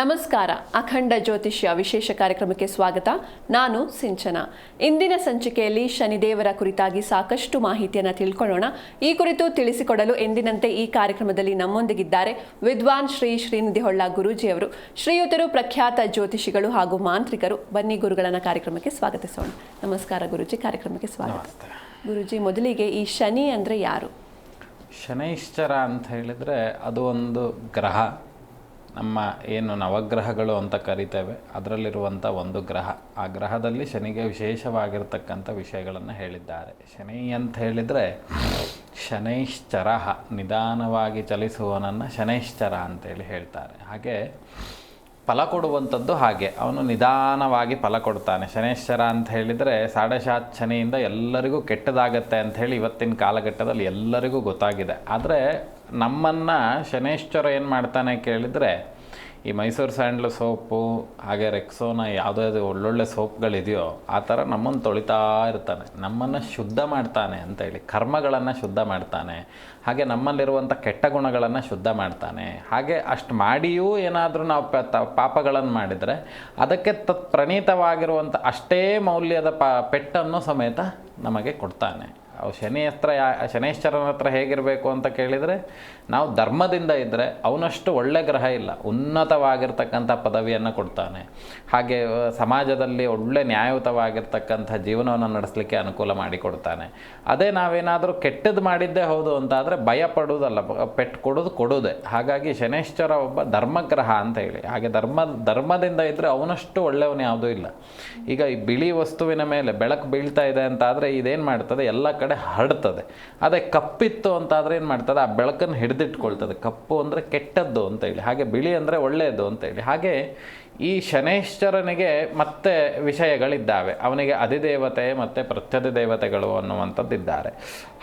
ನಮಸ್ಕಾರ ಅಖಂಡ ಜ್ಯೋತಿಷ್ಯ ವಿಶೇಷ ಕಾರ್ಯಕ್ರಮಕ್ಕೆ ಸ್ವಾಗತ. ನಾನು ಸಿಂಚನ. ಇಂದಿನ ಸಂಚಿಕೆಯಲ್ಲಿ ಶನಿದೇವರ ಕುರಿತಾಗಿ ಸಾಕಷ್ಟು ಮಾಹಿತಿಯನ್ನು ತಿಳ್ಕೊಳ್ಳೋಣ. ಈ ಕುರಿತು ತಿಳಿಸಿಕೊಡಲು ಎಂದಿನಂತೆ ಈ ಕಾರ್ಯಕ್ರಮದಲ್ಲಿ ನಮ್ಮೊಂದಿಗಿದ್ದಾರೆ ವಿದ್ವಾನ್ ಶ್ರೀ ಶ್ರೀನಿಧಿ ಹೊಳ್ಳ ಗುರೂಜಿಯವರು. ಶ್ರೀಯುತರು ಪ್ರಖ್ಯಾತ ಜ್ಯೋತಿಷಿಗಳು ಹಾಗೂ ಮಾಂತ್ರಿಕರು. ಬನ್ನಿ ಗುರುಗಳನ್ನ ಕಾರ್ಯಕ್ರಮಕ್ಕೆ ಸ್ವಾಗತಿಸೋಣ. ನಮಸ್ಕಾರ ಗುರುಜಿ ಕಾರ್ಯಕ್ರಮಕ್ಕೆ ಸ್ವಾಗತ. ಗುರುಜಿ ಮೊದಲಿಗೆ ಈ ಶನಿ ಅಂದ್ರೆ ಯಾರು? ಶನೈಶ್ಚರ ಅಂತ ಹೇಳಿದರೆ ಅದು ಒಂದು ಗ್ರಹ. ನಮ್ಮ ಏನು ನವಗ್ರಹಗಳು ಅಂತ ಕರಿತೇವೆ ಅದರಲ್ಲಿರುವಂಥ ಒಂದು ಗ್ರಹ. ಆ ಗ್ರಹದಲ್ಲಿ ಶನಿಗೆ ವಿಶೇಷವಾಗಿರ್ತಕ್ಕಂಥ ವಿಷಯಗಳನ್ನು ಹೇಳಿದ್ದಾರೆ. ಶನಿ ಅಂತ ಹೇಳಿದರೆ, ಶನೈಶ್ಚರ, ನಿಧಾನವಾಗಿ ಚಲಿಸುವವನನ್ನು ಶನೈಶ್ಚರ ಅಂತೇಳಿ ಹೇಳ್ತಾರೆ. ಹಾಗೆ ಫಲ ಕೊಡುವಂಥದ್ದು ಹಾಗೆ. ಅವನು ನಿಧಾನವಾಗಿ ಫಲ ಕೊಡ್ತಾನೆ. ಶನೇಶ್ವರ ಅಂತ ಹೇಳಿದರೆ ಸಾಡೆಶಾತ್ ಶನಿಯಿಂದ ಎಲ್ಲರಿಗೂ ಕೆಟ್ಟದಾಗತ್ತೆ ಅಂತ ಹೇಳಿ ಇವತ್ತಿನ ಕಾಲಘಟ್ಟದಲ್ಲಿ ಎಲ್ಲರಿಗೂ ಗೊತ್ತಾಗಿದೆ. ಆದರೆ ನಮ್ಮನ್ನು ಶನೇಶ್ವರ ಏನು ಮಾಡ್ತಾನೆ ಕೇಳಿದರೆ ಈ ಮೈಸೂರು ಸ್ಯಾಂಡಲ್ ಸೋಪು, ಹಾಗೆ ರೆಕ್ಸೋನ ಯಾವುದಾದ್ರು ಒಳ್ಳೊಳ್ಳೆ ಸೋಪ್ಗಳಿದೆಯೋ ಆ ಥರ ನಮ್ಮನ್ನು ತೊಳಿತಾ ಇರ್ತಾನೆ. ನಮ್ಮನ್ನು ಶುದ್ಧ ಮಾಡ್ತಾನೆ ಅಂತೇಳಿ ಕರ್ಮಗಳನ್ನು ಶುದ್ಧ ಮಾಡ್ತಾನೆ. ಹಾಗೆ ನಮ್ಮಲ್ಲಿರುವಂಥ ಕೆಟ್ಟ ಗುಣಗಳನ್ನು ಶುದ್ಧ ಮಾಡ್ತಾನೆ. ಹಾಗೆ ಅಷ್ಟು ಮಾಡಿಯೂ ಏನಾದರೂ ನಾವು ಪ ಪಾಪಗಳನ್ನು ಮಾಡಿದರೆ ಅದಕ್ಕೆ ತತ್ ಪ್ರಣೀತವಾಗಿರುವಂಥ ಅಷ್ಟೇ ಮೌಲ್ಯದ ಪ ಪೆಟ್ಟನ್ನು ಸಮೇತ ನಮಗೆ ಕೊಡ್ತಾನೆ. ಅವು ಶನಿ ಹತ್ರ ಯಾ ಶನೇಶ್ವರನ ಹತ್ರ ಹೇಗಿರಬೇಕು ಅಂತ ಕೇಳಿದರೆ ನಾವು ಧರ್ಮದಿಂದ ಇದ್ದರೆ ಅವನಷ್ಟು ಒಳ್ಳೆ ಗ್ರಹ ಇಲ್ಲ, ಉನ್ನತವಾಗಿರ್ತಕ್ಕಂಥ ಪದವಿಯನ್ನು ಕೊಡ್ತಾನೆ. ಹಾಗೆ ಸಮಾಜದಲ್ಲಿ ಒಳ್ಳೆ ನ್ಯಾಯಯುತವಾಗಿರ್ತಕ್ಕಂಥ ಜೀವನವನ್ನು ನಡೆಸಲಿಕ್ಕೆ ಅನುಕೂಲ ಮಾಡಿಕೊಡ್ತಾನೆ. ಅದೇ ನಾವೇನಾದರೂ ಕೆಟ್ಟದ್ದು ಮಾಡಿದ್ದೇ ಹೌದು ಅಂತಾದರೆ ಭಯ ಪಡುವುದಲ್ಲ ಬ- ಪೆಟ್ಟು ಕೊಡೋದು ಕೊಡೋದೆ ಹಾಗಾಗಿ ಶನೇಶ್ವರ ಒಬ್ಬ ಧರ್ಮಗ್ರಹ ಅಂತ ಹೇಳಿ. ಹಾಗೆ ಧರ್ಮ, ಧರ್ಮದಿಂದ ಇದ್ದರೆ ಅವನಷ್ಟು ಒಳ್ಳೆಯವನು ಯಾವುದೂ ಇಲ್ಲ. ಈಗ ಈ ಬಿಳಿ ವಸ್ತುವಿನ ಮೇಲೆ ಬೆಳಕು ಬೀಳ್ತಾ ಇದೆ ಅಂತ ಆದರೆ ಇದೇನು ಮಾಡ್ತದೆ? ಎಲ್ಲ ಕಡೆ ಹರಡ್ತದೆ. ಅದೇ ಕಪ್ಪಿತ್ತು ಅಂತಾದರೆ ಏನು ಮಾಡ್ತದೆ? ಆ ಬೆಳಕನ್ನು ಹಿಡಿದಿಟ್ಕೊಳ್ತದೆ. ಕಪ್ಪು ಅಂದರೆ ಕೆಟ್ಟದ್ದು ಅಂತ ಹೇಳಿ, ಹಾಗೆ ಬಿಳಿ ಅಂದರೆ ಒಳ್ಳೆಯದು ಅಂತ ಹೇಳಿ. ಹಾಗೆ ಈ ಶನೇಶ್ವರನಿಗೆ ಮತ್ತೆ ವಿಷಯಗಳಿದ್ದಾವೆ. ಅವನಿಗೆ ಅಧಿದೇವತೆ ಮತ್ತು ಅನ್ನುವಂತದ್ದು ಇದ್ದಾರೆ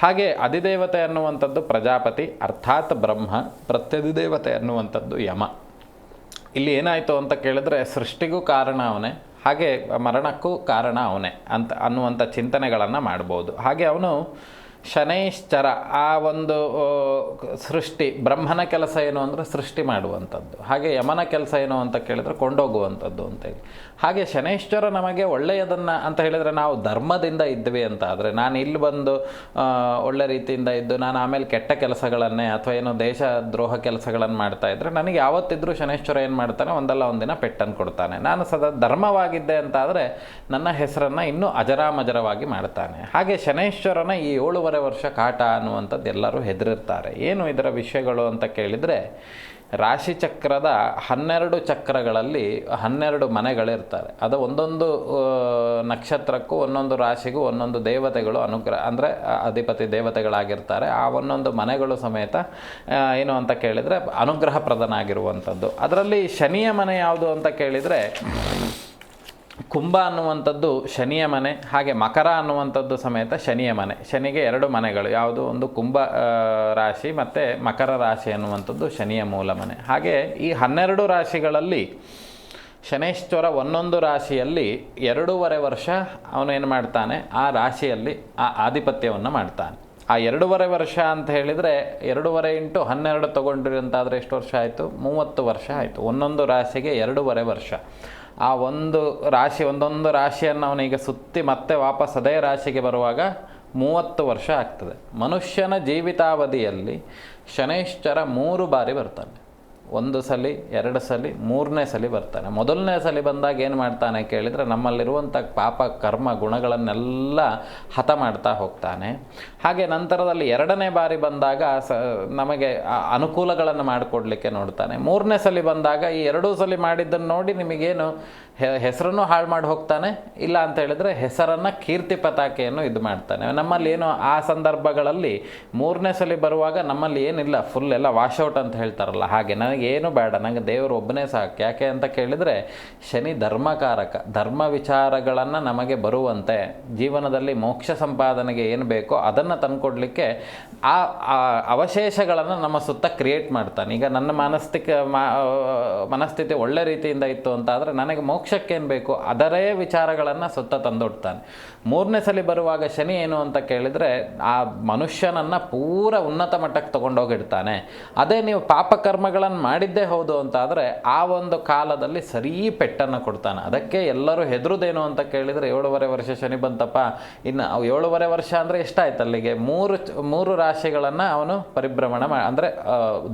ಹಾಗೆ ಅಧಿದೇವತೆ ಅನ್ನುವಂಥದ್ದು ಪ್ರಜಾಪತಿ, ಅರ್ಥಾತ್ ಬ್ರಹ್ಮ, ಪ್ರತ್ಯಧಿದೇವತೆ ಅನ್ನುವಂಥದ್ದು ಯಮ. ಇಲ್ಲಿ ಏನಾಯಿತು ಅಂತ ಕೇಳಿದ್ರೆ ಸೃಷ್ಟಿಗೂ ಕಾರಣ ಅವನೇ, ಹಾಗೆ ಮರಣಕ್ಕೂ ಕಾರಣ ಅವನೇ ಅಂತ ಅನ್ನುವಂಥ ಚಿಂತನೆಗಳನ್ನು ಮಾಡ್ಬೋದು. ಹಾಗೆ ಅವನು ಶನೈಶ್ಚರ, ಆ ಒಂದು ಸೃಷ್ಟಿ, ಬ್ರಹ್ಮನ ಕೆಲಸ ಏನು ಅಂದರೆ ಸೃಷ್ಟಿ ಮಾಡುವಂಥದ್ದು. ಹಾಗೆ ಯಮನ ಕೆಲಸ ಏನು ಅಂತ ಕೇಳಿದರೆ ಕೊಂಡೋಗುವಂಥದ್ದು ಅಂತೇಳಿ ಹಾಗೆ ಶನೈಶ್ವರ ನಮಗೆ ಒಳ್ಳೆಯದನ್ನು ಅಂತ ಹೇಳಿದರೆ ನಾವು ಧರ್ಮದಿಂದ ಇದ್ವಿ ಅಂತ ಆದರೆ ನಾನು ಇಲ್ಲಿ ಬಂದು ಒಳ್ಳೆ ರೀತಿಯಿಂದ ಇದ್ದು ನಾನು ಆಮೇಲೆ ಕೆಟ್ಟ ಕೆಲಸಗಳನ್ನೇ ಅಥವಾ ಏನು ದೇಶ ದ್ರೋಹ ಕೆಲಸಗಳನ್ನು ಮಾಡ್ತಾ ಇದ್ದರೆ ನನಗೆ ಯಾವತ್ತಿದ್ರೂ ಶನೈಶ್ವರ ಏನು ಮಾಡ್ತಾನೆ? ಒಂದಲ್ಲ ಒಂದಿನ ಪೆಟ್ಟನ್ನು ಕೊಡ್ತಾನೆ. ನಾನು ಸದಾ ಧರ್ಮವಾಗಿದ್ದೆ ಅಂತ ಆದರೆ ನನ್ನ ಹೆಸರನ್ನು ಇನ್ನೂ ಅಜರಾಮಜರವಾಗಿ ಮಾಡ್ತಾನೆ. ಹಾಗೆ ಶನೈಶ್ವರನ ಈ ಏಳುವರೆ ವರ್ಷ ಕಾಟ ಅನ್ನುವಂಥದ್ದು ಎಲ್ಲರೂ ಹೆದರಿರ್ತಾರೆ. ಏನು ಇದರ ವಿಷಯಗಳು ಅಂತ ಕೇಳಿದರೆ, ರಾಶಿ ಚಕ್ರದ ಹನ್ನೆರಡು ಚಕ್ರಗಳಲ್ಲಿ ಹನ್ನೆರಡು ಮನೆಗಳಿರ್ತಾರೆ. ಅದು ಒಂದೊಂದು ನಕ್ಷತ್ರಕ್ಕೂ ಒಂದೊಂದು ರಾಶಿಗೂ ಒಂದೊಂದು ದೇವತೆಗಳು ಅನುಗ್ರಹ, ಅಂದರೆ ಅಧಿಪತಿ ದೇವತೆಗಳಾಗಿರ್ತಾರೆ. ಆ ಒಂದೊಂದು ಮನೆಗಳು ಸಮೇತ ಏನು ಅಂತ ಕೇಳಿದರೆ ಅನುಗ್ರಹ ಪ್ರದನಾಗಿರುವಂಥದ್ದು ಅದರಲ್ಲಿ ಶನಿಯ ಮನೆ ಯಾವುದು ಅಂತ ಕೇಳಿದರೆ ಕುಂಭ ಅನ್ನುವಂಥದ್ದು ಶನಿಯ ಮನೆ, ಹಾಗೆ ಮಕರ ಅನ್ನುವಂಥದ್ದು ಸಮೇತ ಶನಿಯ ಮನೆ. ಶನಿಗೆ ಎರಡು ಮನೆಗಳು, ಯಾವುದು ಒಂದು ಕುಂಭ ರಾಶಿ ಮತ್ತು ಮಕರ ರಾಶಿ ಅನ್ನುವಂಥದ್ದು ಶನಿಯ ಮೂಲ ಮನೆ. ಹಾಗೆ ಈ ಹನ್ನೆರಡು ರಾಶಿಗಳಲ್ಲಿ ಶನೇಶ್ವರ ಒಂದೊಂದು ರಾಶಿಯಲ್ಲಿ ಎರಡೂವರೆ ವರ್ಷ ಅವನೇನು ಮಾಡ್ತಾನೆ? ಆ ರಾಶಿಯಲ್ಲಿ ಆ ಆಧಿಪತ್ಯವನ್ನು ಮಾಡ್ತಾನೆ. ಆ ಎರಡೂವರೆ ವರ್ಷ ಅಂತ ಹೇಳಿದರೆ ಎರಡೂವರೆ ಇಂಟು ಹನ್ನೆರಡು ತೊಗೊಂಡ್ರಿ ಅಂತಾದರೆ ಎಷ್ಟು ವರ್ಷ ಆಯಿತು? ಮೂವತ್ತು ವರ್ಷ ಆಯಿತು. ಒಂದೊಂದು ರಾಶಿಗೆ ಎರಡೂವರೆ ವರ್ಷ. ಆ ಒಂದು ರಾಶಿ, ಒಂದೊಂದು ರಾಶಿಯನ್ನು ಅವನೀಗ ಸುತ್ತಿ ಮತ್ತೆ ವಾಪಸ್ ಅದೇ ರಾಶಿಗೆ ಬರುವಾಗ ಮೂವತ್ತು ವರ್ಷ ಆಗ್ತದೆ. ಮನುಷ್ಯನ ಜೀವಿತಾವಧಿಯಲ್ಲಿ ಶನೈಶ್ಚರ ಮೂರು ಬಾರಿ ಬರ್ತಾನೆ ಒಂದು ಸಲ, ಎರಡು ಸಲ, ಮೂರನೇ ಸಲ ಬರ್ತಾನೆ. ಮೊದಲನೇ ಸಲ ಬಂದಾಗ ಏನು ಮಾಡ್ತಾನೆ ಕೇಳಿದರೆ ನಮ್ಮಲ್ಲಿರುವಂಥ ಪಾಪ ಕರ್ಮ ಗುಣಗಳನ್ನೆಲ್ಲ ಹತ ಮಾಡ್ತಾ ಹೋಗ್ತಾನೆ. ಹಾಗೆ ನಂತರದಲ್ಲಿ ಎರಡನೇ ಬಾರಿ ಬಂದಾಗ ಸ, ನಮಗೆ ಅನುಕೂಲಗಳನ್ನು ಮಾಡಿಕೊಡ್ಲಿಕ್ಕೆ ನೋಡ್ತಾನೆ. ಮೂರನೇ ಸಲ ಬಂದಾಗ ಈ ಎರಡೂ ಸಲ ಮಾಡಿದ್ದನ್ನು ನೋಡಿ ನಿಮಗೇನು ಹೆಸರನ್ನು ಹಾಳು ಮಾಡಿ ಹೋಗ್ತಾನೆ, ಇಲ್ಲ ಅಂತ ಹೇಳಿದ್ರೆ ಹೆಸರನ್ನು ಕೀರ್ತಿ ಪತಾಕೆಯನ್ನು ಇದು ಮಾಡ್ತಾನೆ. ನಮ್ಮಲ್ಲಿ ಏನು ಆ ಸಂದರ್ಭಗಳಲ್ಲಿ ಮೂರನೇ ಸಲ ಬರುವಾಗ ನಮ್ಮಲ್ಲಿ ಏನಿಲ್ಲ ಫುಲ್ ಎಲ್ಲ ವಾಶೌಟ್ ಅಂತ ಹೇಳ್ತಾರಲ್ಲ, ಹಾಗೆ. ನನಗೇನು ಬೇಡ ನನಗೆ ದೇವರು ಒಬ್ಬನೇ ಸಾಕು. ಯಾಕೆ ಅಂತ ಕೇಳಿದರೆ, ಶನಿ ಧರ್ಮಕಾರಕ, ಧರ್ಮ ವಿಚಾರಗಳನ್ನು ನಮಗೆ ಬರುವಂತೆ, ಜೀವನದಲ್ಲಿ ಮೋಕ್ಷ ಸಂಪಾದನೆಗೆ ಏನು ಬೇಕೋ ಅದನ್ನು ತಂದುಕೊಡ್ಲಿಕ್ಕೆ ಆ ಅವಶೇಷಗಳನ್ನು ನಮ್ಮ ಸುತ್ತ ಕ್ರಿಯೇಟ್ ಮಾಡ್ತಾನೆ. ಈಗ ನನ್ನ ಮಾನಸಿಕ ಮಾ, ಮನಸ್ಥಿತಿ ಒಳ್ಳೆ ರೀತಿಯಿಂದ ಇತ್ತು ಅಂತ ಆದರೆ, ನನಗೆ ಮೋಕ್ಷ ಮೋಕ್ಷಕ್ಕೇನು ಬೇಕು, ಅದರೇ ವಿಚಾರಗಳನ್ನು ಸುತ್ತ ತಂದೊಡ್ತಾನೆ. ಮೂರನೇ ಸಲ ಬರುವಾಗ ಶನಿ ಏನು ಅಂತ ಕೇಳಿದರೆ, ಆ ಮನುಷ್ಯನನ್ನು ಪೂರ ಉನ್ನತ ಮಟ್ಟಕ್ಕೆ ತೊಗೊಂಡೋಗಿಡ್ತಾನೆ. ಅದೇ ನೀವು ಪಾಪಕರ್ಮಗಳನ್ನು ಮಾಡಿದ್ದೇ ಹೌದು ಅಂತ ಆದರೆ ಆ ಒಂದು ಕಾಲದಲ್ಲಿ ಸರಿ ಪೆಟ್ಟನ್ನು ಕೊಡ್ತಾನೆ. ಅದಕ್ಕೆ ಎಲ್ಲರೂ ಹೆದರುದೇನು ಅಂತ ಕೇಳಿದರೆ, ಏಳುವರೆ ವರ್ಷ ಶನಿ ಬಂತಪ್ಪ, ಇನ್ನು ಏಳುವರೆ ವರ್ಷ ಅಂದರೆ ಎಷ್ಟಾಯ್ತು ಅಲ್ಲಿಗೆ ಮೂರು ಮೂರು ರಾಶಿಗಳನ್ನು ಅವನು ಪರಿಭ್ರಮಣ ಮಾ, ಅಂದರೆ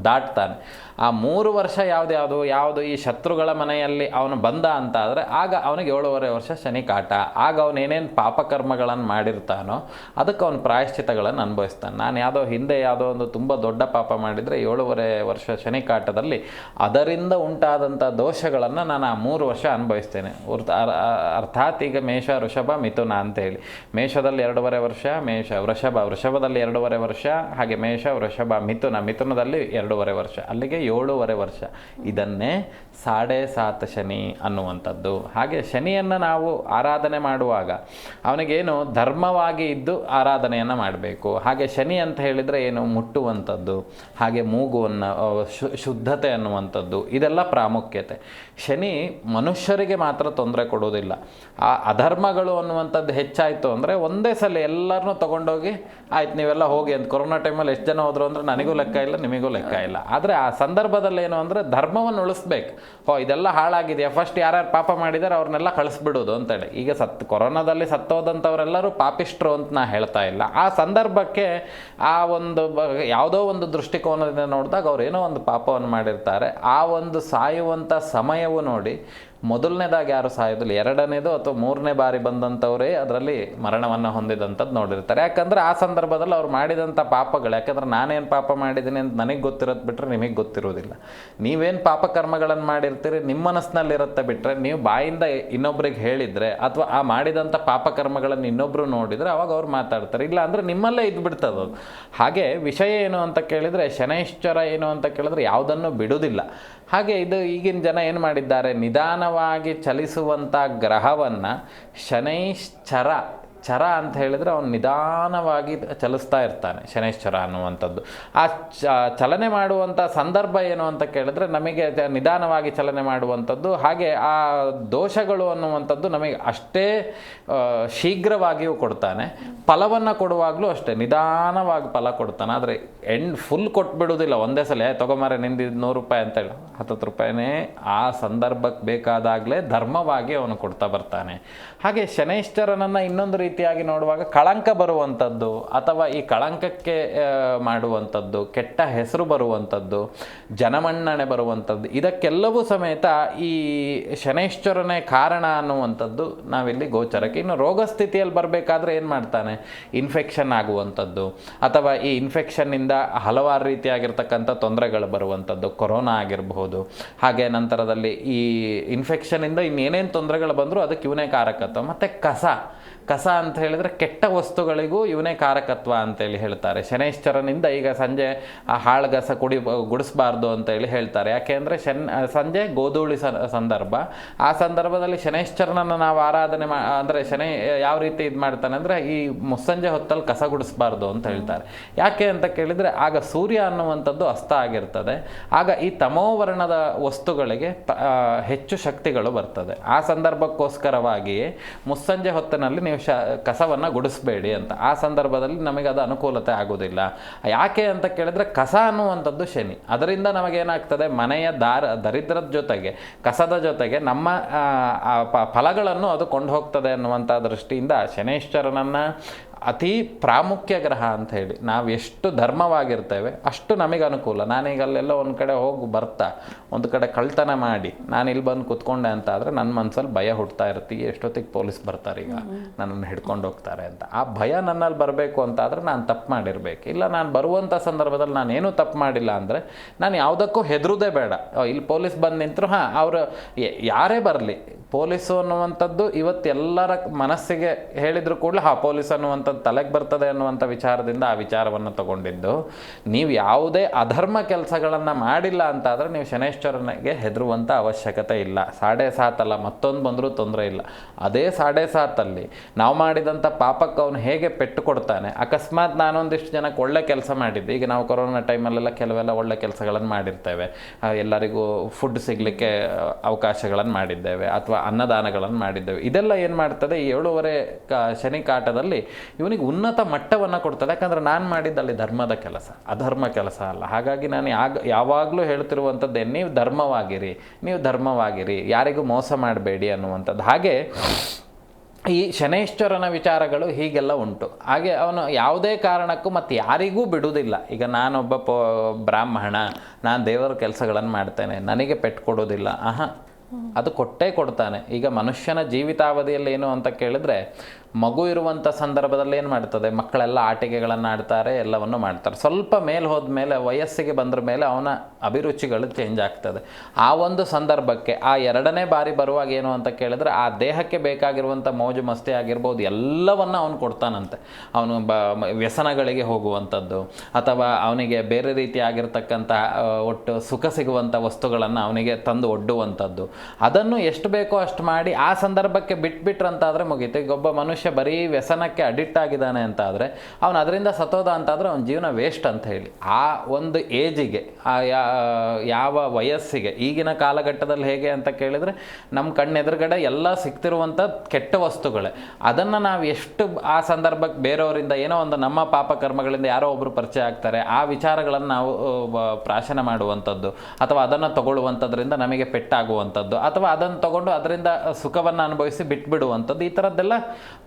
ದಾಟ್ತಾನೆ. ಆ ಮೂರು ವರ್ಷ ಯಾವ್ದು ಯಾವುದು? ಈ ಶತ್ರುಗಳ ಮನೆಯಲ್ಲಿ ಅವನು ಬಂದ ಅಂತ ಆದರೆ ಆಗ ಅವನಿಗೆ ಏಳುವರೆ ವರ್ಷ ಶನಿ ಕಾಟ. ಆಗ ಅವನು ಏನೇನು ಪಾಪಕರ್ಮಗಳನ್ನು ಮಾಡಿರ್ತಾನೋ ಅದಕ್ಕೆ ಅವನು ಪ್ರಾಯಶ್ಚಿತಗಳನ್ನು ಅನುಭವಿಸ್ತಾನೆ. ನಾನು ಯಾವುದೋ ಹಿಂದೆ ಯಾವುದೋ ಒಂದು ತುಂಬ ದೊಡ್ಡ ಪಾಪ ಮಾಡಿದರೆ ಏಳುವರೆ ವರ್ಷ ಶನಿ ಕಾಟದಲ್ಲಿ ಅದರಿಂದ ಉಂಟಾದಂಥ ದೋಷಗಳನ್ನು ನಾನು ಆ ಮೂರು ವರ್ಷ ಅನುಭವಿಸ್ತೇನೆ. ಅರ್ಥಾತ್ ಈಗ ಮೇಷ, ವೃಷಭ, ಮಿಥುನ ಅಂತೇಳಿ ಮೇಷದಲ್ಲಿ ಎರಡೂವರೆ ವರ್ಷ, ಮೇಷ, ವೃಷಭ. ವೃಷಭದಲ್ಲಿ ಎರಡೂವರೆ ವರ್ಷ, ಹಾಗೆ ಮೇಷ, ವೃಷಭ, ಮಿಥುನ. ಮಿಥುನದಲ್ಲಿ ಎರಡೂವರೆ ವರ್ಷ. ಅಲ್ಲಿಗೆ ಏಳೂವರೆ ವರ್ಷ. ಇದನ್ನೇ ಸಾಡೆ ಸಾತ ಶನಿ ಅನ್ನುವಂಥದ್ದು. ಹಾಗೆ ಶನಿಯನ್ನು ನಾವು ಆರಾಧನೆ ಮಾಡುವಾಗ ಅವನಿಗೇನು ಧರ್ಮವಾಗಿ ಇದ್ದು ಆರಾಧನೆಯನ್ನು ಮಾಡಬೇಕು. ಹಾಗೆ ಶನಿ ಅಂತ ಹೇಳಿದರೆ ಏನು? ಮುಟ್ಟುವಂಥದ್ದು. ಹಾಗೆ ಮೂಗುವನ್ನು ಶುದ್ಧತೆ ಅನ್ನುವಂಥದ್ದು. ಇದೆಲ್ಲ ಪ್ರಾಮುಖ್ಯತೆ. ಶನಿ ಮನುಷ್ಯರಿಗೆ ಮಾತ್ರ ತೊಂದರೆ ಕೊಡೋದಿಲ್ಲ ಆ ಅಧರ್ಮಗಳು ಅನ್ನುವಂಥದ್ದು ಹೆಚ್ಚಾಯಿತು ಅಂದರೆ ಒಂದೇ ಸಲ ಎಲ್ಲರನ್ನೂ ತೊಗೊಂಡೋಗಿ, ಆಯ್ತು ನೀವೆಲ್ಲ ಹೋಗಿ ಅಂತ ಕೊರೋನಾ ಟೈಮಲ್ಲಿ ಎಷ್ಟು ಜನ ಹೋದ್ರು ಅಂದರೆ ನನಗೂ ಲೆಕ್ಕ ಇಲ್ಲ, ನಿಮಗೂ ಲೆಕ್ಕ ಇಲ್ಲ. ಆದರೆ ಆ ಏನು ಅಂದರೆ ಧರ್ಮವನ್ನು ಉಳಿಸ್ಬೇಕು. ಓ ಇದೆಲ್ಲ ಹಾಳಾಗಿದೆ ಫಸ್ಟ್ ಯಾರ್ಯಾರು ಪಾಪ ಮಾಡಿದ್ದಾರೆ ಅವ್ರನ್ನೆಲ್ಲ ಕಳಿಸ್ಬಿಡೋದು ಅಂತೇಳಿ. ಈಗ ಸತ್, ಕೊರೋನಾದಲ್ಲಿ ಸತ್ತೋದಂಥವರೆಲ್ಲರೂ ಪಾಪಿಷ್ಟ್ರು ಅಂತ ನಾ ಹೇಳ್ತಾ ಇಲ್ಲ. ಆ ಸಂದರ್ಭಕ್ಕೆ ಆ ಒಂದು ಯಾವುದೋ ಒಂದು ದೃಷ್ಟಿಕೋನದಿಂದ ನೋಡಿದಾಗ ಅವ್ರೇನೋ ಒಂದು ಪಾಪವನ್ನು ಮಾಡಿರ್ತಾರೆ. ಆ ಒಂದು ಸಾಯುವಂಥ ಸಮಯವು ನೋಡಿ ಮೊದಲನೇದಾಗಿ ಯಾರು ಸಾಯೋದಿಲ್ಲ, ಎರಡನೇದು ಅಥವಾ ಮೂರನೇ ಬಾರಿ ಬಂದಂಥವರೇ ಅದರಲ್ಲಿ ಮರಣವನ್ನು ಹೊಂದಿದಂಥದ್ದು ನೋಡಿರ್ತಾರೆ. ಯಾಕಂದರೆ ಆ ಸಂದರ್ಭದಲ್ಲಿ ಅವ್ರು ಮಾಡಿದಂಥ ಪಾಪಗಳು, ಯಾಕಂದ್ರೆ ನಾನೇನು ಪಾಪ ಮಾಡಿದ್ದೀನಿ ಅಂತ ನನಗೆ ಗೊತ್ತಿರೋದು ಬಿಟ್ಟರೆ ನಿಮಗೆ ಗೊತ್ತಿರೋದಿಲ್ಲ. ನೀವೇನು ಪಾಪಕರ್ಮಗಳನ್ನು ಮಾಡಿರ್ತೀರಿ ನಿಮ್ಮ ಮನಸ್ಸಿನಲ್ಲಿರುತ್ತೆ ಬಿಟ್ಟರೆ ನೀವು ಬಾಯಿಂದ ಇನ್ನೊಬ್ರಿಗೆ ಹೇಳಿದರೆ ಅಥವಾ ಆ ಮಾಡಿದಂಥ ಪಾಪಕರ್ಮಗಳನ್ನು ಇನ್ನೊಬ್ಬರು ನೋಡಿದರೆ ಅವಾಗ ಅವ್ರು ಮಾತಾಡ್ತಾರೆ. ಇಲ್ಲ ಅಂದರೆ ನಿಮ್ಮಲ್ಲೇ ಬಿಡ್ತದೆ ಅದು. ಹಾಗೆ ವಿಷಯ ಏನು ಅಂತ ಕೇಳಿದರೆ, ಶನೈಶ್ಚರ ಏನು ಅಂತ ಕೇಳಿದ್ರೆ ಯಾವುದನ್ನು ಬಿಡುವುದಿಲ್ಲ. ಹಾಗೆ ಇದು ಈಗಿನ ಜನ ಏನು ಮಾಡಿದ್ದಾರೆ ನಿಧಾನವಾಗಿ ಚಲಿಸುವಂಥ ಗ್ರಹವನ್ನು ಶನೈಶ್ಚರ ಚರ ಅಂತ ಹೇಳಿದರೆ ಅವನು ನಿಧಾನವಾಗಿ ಚಲಿಸ್ತಾ ಇರ್ತಾನೆ ಶನೈಶ್ಚರ ಅನ್ನುವಂಥದ್ದು. ಆ ಚಲನೆ ಮಾಡುವಂಥ ಸಂದರ್ಭ ಏನು ಅಂತ ಕೇಳಿದ್ರೆ ನಮಗೆ ನಿಧಾನವಾಗಿ ಚಲನೆ ಮಾಡುವಂಥದ್ದು ಹಾಗೆ ಆ ದೋಷಗಳು ಅನ್ನುವಂಥದ್ದು ನಮಗೆ ಅಷ್ಟೇ ಶೀಘ್ರವಾಗಿಯೂ ಕೊಡ್ತಾನೆ. ಫಲವನ್ನು ಕೊಡುವಾಗಲೂ ಅಷ್ಟೇ ನಿಧಾನವಾಗಿ ಫಲ ಕೊಡ್ತಾನೆ. ಆದರೆ ಎಂಡ್ ಫುಲ್ ಕೊಟ್ಬಿಡೋದಿಲ್ಲ ಒಂದೇ ಸಲ "ಏ, ತಗೊಂಬಾರೆ ನಿಂದಿದ್ದು ನೂರು ರೂಪಾಯಿ ಅಂತೇಳಿ ಹತ್ತತ್ತು ರೂಪಾಯಿನೇ ಆ ಸಂದರ್ಭಕ್ಕೆ ಬೇಕಾದಾಗಲೇ ಧರ್ಮವಾಗಿ ಅವನು ಕೊಡ್ತಾ ಬರ್ತಾನೆ. ಹಾಗೆ ಶನೈಶ್ಚರನನ್ನು ಇನ್ನೊಂದು ರೀತಿಯಾಗಿ ನೋಡುವಾಗ ಕಳಂಕ ಬರುವಂಥದ್ದು ಅಥವಾ ಈ ಕಳಂಕಕ್ಕೆ ಮಾಡುವಂಥದ್ದು, ಕೆಟ್ಟ ಹೆಸರು ಬರುವಂಥದ್ದು, ಜನಮನ್ನಣೆ ಬರುವಂಥದ್ದು, ಇದಕ್ಕೆಲ್ಲವೂ ಸಮೇತ ಈ ಶನೇಶ್ವರನೇ ಕಾರಣ ಅನ್ನುವಂಥದ್ದು ನಾವಿಲ್ಲಿ ಗೋಚರಕ್ಕೆ. ಇನ್ನು ರೋಗ ಸ್ಥಿತಿಯಲ್ಲಿ ಬರಬೇಕಾದ್ರೆ ಏನು ಮಾಡ್ತಾನೆ? ಇನ್ಫೆಕ್ಷನ್ ಆಗುವಂಥದ್ದು ಅಥವಾ ಈ ಇನ್ಫೆಕ್ಷನ್ನಿಂದ ಹಲವಾರು ರೀತಿಯಾಗಿರ್ತಕ್ಕಂಥ ತೊಂದರೆಗಳು ಬರುವಂಥದ್ದು, ಕೊರೋನಾ ಆಗಿರಬಹುದು. ಹಾಗೆ ನಂತರದಲ್ಲಿ ಈ ಇನ್ಫೆಕ್ಷನಿಂದ ಇನ್ನೇನೇನು ತೊಂದರೆಗಳು ಬಂದರೂ ಅದಕ್ಕೆ ಇವನೇ ಕಾರಕತ್ವ. ಮತ್ತು ಕಸ. ಕಸ ಅಂತ ಹೇಳಿದ್ರೆ ಕೆಟ್ಟ ವಸ್ತುಗಳಿಗೂ ಇವನೇ ಕಾರಕತ್ವ ಅಂತೇಳಿ ಹೇಳ್ತಾರೆ. ಶನೈಶ್ಚರನಿಂದ ಈಗ ಸಂಜೆ ಆ ಹಾಳುಗಸ ಕುಡಿ ಗುಡಿಸ್ಬಾರ್ದು ಅಂತೇಳಿ ಹೇಳ್ತಾರೆ. ಯಾಕೆ ಅಂದರೆ ಶನ್ ಸಂಜೆ ಗೋಧೂಳಿ ಸಂದರ್ಭ. ಆ ಸಂದರ್ಭದಲ್ಲಿ ಶನೈಶ್ಚರನನ್ನು ನಾವು ಆರಾಧನೆ ಮಾ, ಅಂದರೆ ಶನೈ, ಯಾವ ರೀತಿ ಇದು ಮಾಡ್ತಾನೆ ಅಂದರೆ ಈ ಮುಸ್ಸಂಜೆ ಹೊತ್ತಲ್ಲಿ ಕಸ ಗುಡಿಸಬಾರ್ದು ಅಂತ ಹೇಳ್ತಾರೆ. ಯಾಕೆ ಅಂತ ಕೇಳಿದರೆ ಆಗ ಸೂರ್ಯ ಅನ್ನುವಂಥದ್ದು ಅಸ್ತ ಆಗಿರ್ತದೆ. ಆಗ ಈ ತಮೋವರ್ಣದ ವಸ್ತುಗಳಿಗೆ ಹೆಚ್ಚು ಶಕ್ತಿಗಳು ಬರ್ತದೆ. ಆ ಸಂದರ್ಭಕ್ಕೋಸ್ಕರವಾಗಿಯೇ ಮುಸ್ಸಂಜೆ ಹೊತ್ತಿನಲ್ಲಿ ನೀವು ಶ, ಕಸವನ್ನು ಗುಡಿಸ್ಬೇಡಿ ಅಂತ. ಆ ಸಂದರ್ಭದಲ್ಲಿ ನಮಗೆ ಅದು ಅನುಕೂಲತೆ ಆಗೋದಿಲ್ಲ. ಯಾಕೆ ಅಂತ ಕೇಳಿದ್ರೆ ಕಸ ಅನ್ನುವಂಥದ್ದು ಶನಿ. ಅದರಿಂದ ನಮಗೇನಾಗ್ತದೆ, ಮನೆಯ ದಾರ, ದರಿದ್ರದ ಜೊತೆಗೆ, ಕಸದ ಜೊತೆಗೆ ನಮ್ಮ ಫಲಗಳನ್ನು ಅದು ಕೊಂಡು ಹೋಗ್ತದೆ ಅನ್ನುವಂಥ ದೃಷ್ಟಿಯಿಂದ ಶನೇಶ್ವರನನ್ನು ಅತಿ ಪ್ರಾಮುಖ್ಯ ಗ್ರಹ ಅಂತ ಹೇಳಿ. ನಾವು ಎಷ್ಟು ಧರ್ಮವಾಗಿರ್ತೇವೆ ಅಷ್ಟು ನಮಗೆ ಅನುಕೂಲ. ನಾನೀಗ ಅಲ್ಲೆಲ್ಲ ಒಂದು ಕಡೆ ಹೋಗಿ ಬರ್ತಾ, ಒಂದು ಕಡೆ ಕಳ್ತನ ಮಾಡಿ, ನಾನು ಇಲ್ಲಿ ಬಂದು ಕುತ್ಕೊಂಡೆ ಅಂತ ಆದರೆ ನನ್ನ ಮನಸ್ಸಲ್ಲಿ ಭಯ ಹುಡ್ತಾ ಇರ್ತೀವಿ ಎಷ್ಟೊತ್ತಿಗೆ ಪೊಲೀಸ್ ಬರ್ತಾರೆ ಈಗ? ನನ್ನನ್ನು ಹಿಡ್ಕೊಂಡು ಹೋಗ್ತಾರೆ ಅಂತ. ಆ ಭಯ ನನ್ನಲ್ಲಿ ಬರಬೇಕು ಅಂತ ಆದರೆ ನಾನು ತಪ್ಪು ಮಾಡಿರಬೇಕು. ಇಲ್ಲ ನಾನು ಬರುವಂಥ ಸಂದರ್ಭದಲ್ಲಿ ನಾನು ಏನೂ ತಪ್ಪು ಮಾಡಿಲ್ಲ ಅಂದರೆ ನಾನು ಯಾವುದಕ್ಕೂ ಹೆದರುದೇ ಬೇಡ. ಇಲ್ಲಿ ಪೊಲೀಸ್ ಬಂದು ನಿಂತರು, ಹಾಂ, ಅವರು ಯಾರೇ ಬರಲಿ ಪೊಲೀಸು ಅನ್ನುವಂಥದ್ದು ಇವತ್ತು ಎಲ್ಲರ ಮನಸ್ಸಿಗೆ ಹೇಳಿದ್ರು ಕೂಡಲೇ ಹಾ ಪೊಲೀಸ್ ಅನ್ನುವಂಥದ್ದು ತಲೆಗೆ ಬರ್ತದೆ ಅನ್ನುವಂಥ ವಿಚಾರದಿಂದ ಆ ವಿಚಾರವನ್ನು ತಗೊಂಡಿದ್ದು. ನೀವು ಯಾವುದೇ ಅಧರ್ಮ ಕೆಲಸಗಳನ್ನು ಮಾಡಿಲ್ಲ ಅಂತಾದರೆ ನೀವು ಶನೇಶ್ವರನಿಗೆ ಹೆದರುವಂಥ ಅವಶ್ಯಕತೆ ಇಲ್ಲ. ಸಾಡೆ ಸಾತಲ್ಲ ಮತ್ತೊಂದು ಬಂದರೂ ತೊಂದರೆ ಇಲ್ಲ. ಅದೇ ಸಾಡೆ ಸಾತಲ್ಲಿ ನಾವು ಮಾಡಿದಂಥ ಪಾಪಕ್ಕೆ ಅವನು ಹೇಗೆ ಪೆಟ್ಟು ಕೊಡ್ತಾನೆ. ಅಕಸ್ಮಾತ್ ನಾನೊಂದಿಷ್ಟು ಜನಕ್ಕೆ ಒಳ್ಳೆ ಕೆಲಸ ಮಾಡಿದ್ದೆ. ಈಗ ನಾವು ಕೊರೋನಾ ಟೈಮಲ್ಲೆಲ್ಲ ಕೆಲವೆಲ್ಲ ಒಳ್ಳೆ ಕೆಲಸಗಳನ್ನು ಮಾಡಿರ್ತೇವೆ. ಆ, ಎಲ್ಲರಿಗೂ ಫುಡ್ ಸಿಗಲಿಕ್ಕೆ ಅವಕಾಶಗಳನ್ನು ಮಾಡಿದ್ದೇವೆ. ಅಥವಾ ಅನ್ನದಾನಗಳನ್ನು ಮಾಡಿದ್ದೇವೆ. ಇದೆಲ್ಲ ಏನು ಮಾಡ್ತದೆ? ಈ ಏಳುವರೆ ಕ, ಶನಿ ಕಾಟದಲ್ಲಿ ಇವನಿಗೆ ಉನ್ನತ ಮಟ್ಟವನ್ನು ಕೊಡ್ತದೆ. ಯಾಕಂದರೆ ನಾನು ಮಾಡಿದ್ದಲ್ಲಿ ಧರ್ಮದ ಕೆಲಸ, ಅಧರ್ಮ ಕೆಲಸ ಅಲ್ಲ. ಹಾಗಾಗಿ ನಾನು ಯಾಗ, ಯಾವಾಗಲೂ ಹೇಳ್ತಿರುವಂಥದ್ದೇ, ನೀವು ಧರ್ಮವಾಗಿರಿ ನೀವು ಧರ್ಮವಾಗಿರಿ, ಯಾರಿಗೂ ಮೋಸ ಮಾಡಬೇಡಿ ಅನ್ನುವಂಥದ್ದು. ಹಾಗೆ ಈ ಶನೇಶ್ವರನ ವಿಚಾರಗಳು ಹೀಗೆಲ್ಲ ಉಂಟು. ಹಾಗೆ ಅವನು ಯಾವುದೇ ಕಾರಣಕ್ಕೂ ಮತ್ತು ಯಾರಿಗೂ ಬಿಡುವುದಿಲ್ಲ. ಈಗ ನಾನೊಬ್ಬ ಪ, ಬ್ರಾಹ್ಮಣ, ನಾನು ದೇವರ ಕೆಲಸಗಳನ್ನು ಮಾಡ್ತೇನೆ, ನನಗೆ ಪೆಟ್ಟು ಕೊಡೋದಿಲ್ಲ ಆಹಾ ಅದು ಕೊಟ್ಟೇ ಕೊಡ್ತಾನೆ. ಈಗ ಮನುಷ್ಯನ ಜೀವಿತಾವಧಿಯಲ್ಲಿ ಏನು ಅಂತ ಕೇಳಿದ್ರೆ ಮಗು ಇರುವಂಥ ಸಂದರ್ಭದಲ್ಲಿ ಏನು ಮಾಡ್ತದೆ? ಮಕ್ಕಳೆಲ್ಲ ಆಟಿಕೆಗಳನ್ನು ಆಡ್ತಾರೆ, ಎಲ್ಲವನ್ನು ಮಾಡ್ತಾರೆ. ಸ್ವಲ್ಪ ಮೇಲೆ ಹೋದ ಮೇಲೆ, ವಯಸ್ಸಿಗೆ ಬಂದ್ರ ಮೇಲೆ ಅವನ ಅಭಿರುಚಿಗಳು ಚೇಂಜ್ ಆಗ್ತದೆ. ಆ ಒಂದು ಸಂದರ್ಭಕ್ಕೆ, ಆ ಎರಡನೇ ಬಾರಿ ಬರುವಾಗ ಏನು ಅಂತ ಕೇಳಿದ್ರೆ, ಆ ದೇಹಕ್ಕೆ ಬೇಕಾಗಿರುವಂಥ ಮೋಜು ಮಸ್ತಿ ಆಗಿರ್ಬೋದು, ಎಲ್ಲವನ್ನು ಅವನು ಕೊಡ್ತಾನಂತೆ. ಅವನು ಬ, ವ್ಯಸನಗಳಿಗೆ ಹೋಗುವಂಥದ್ದು, ಅಥವಾ ಅವನಿಗೆ ಬೇರೆ ರೀತಿಯಾಗಿರ್ತಕ್ಕಂಥ ಒಟ್ಟು ಸುಖ ಸಿಗುವಂಥ ವಸ್ತುಗಳನ್ನು ಅವನಿಗೆ ತಂದು ಒಡ್ಡುವಂಥದ್ದು. ಅದನ್ನು ಎಷ್ಟು ಬೇಕೋ ಅಷ್ಟು ಮಾಡಿ, ಆ ಸಂದರ್ಭಕ್ಕೆ ಬಿಟ್ಬಿಟ್ರಂತಾದರೆ ಮುಗೀತು. ಈಗ ಒಬ್ಬ ಮನುಷ್ಯ ಬರೀ ವ್ಯಸನಕ್ಕೆ ಅಡಿಕ್ಟ್ ಆಗಿದ್ದಾನೆ ಅಂತ ಆದರೆ ಅವನು ಅದರಿಂದ ಸತೋದ ಅಂತಾದರೆ ಅವನ ಜೀವನ ವೇಸ್ಟ್ ಅಂತ ಹೇಳಿ. ಆ ಒಂದು ಏಜಿಗೆ ಆ ಯಾವ ವಯಸ್ಸಿಗೆ, ಈಗಿನ ಕಾಲಘಟ್ಟದಲ್ಲಿ ಹೇಗೆ ಅಂತ ಕೇಳಿದರೆ ನಮ್ಮ ಕಣ್ಣೆದುರುಗಡೆ ಎಲ್ಲ ಸಿಗ್ತಿರುವಂಥ ಕೆಟ್ಟ ವಸ್ತುಗಳೇ. ಅದನ್ನು ನಾವು ಎಷ್ಟು ಆ ಸಂದರ್ಭಕ್ಕೆ ಬೇರೆಯವರಿಂದ ಏನೋ ಒಂದು ನಮ್ಮ ಪಾಪ ಕರ್ಮಗಳಿಂದ ಯಾರೋ ಒಬ್ಬರು ಪರಿಚಯ ಆಗ್ತಾರೆ, ಆ ವಿಚಾರಗಳನ್ನು ನಾವು ಪ್ರಾಶನ ಮಾಡುವಂಥದ್ದು, ಅಥವಾ ಅದನ್ನು ತಗೊಳ್ಳುವಂಥದ್ರಿಂದ ನಮಗೆ ಪೆಟ್ಟಾಗುವಂಥದ್ದು, ಅಥವಾ ಅದನ್ನು ತಗೊಂಡು ಅದರಿಂದ ಸುಖವನ್ನು ಅನುಭವಿಸಿ ಬಿಟ್ಬಿಡುವಂಥದ್ದು, ಈ ಥರದ್ದೆಲ್ಲ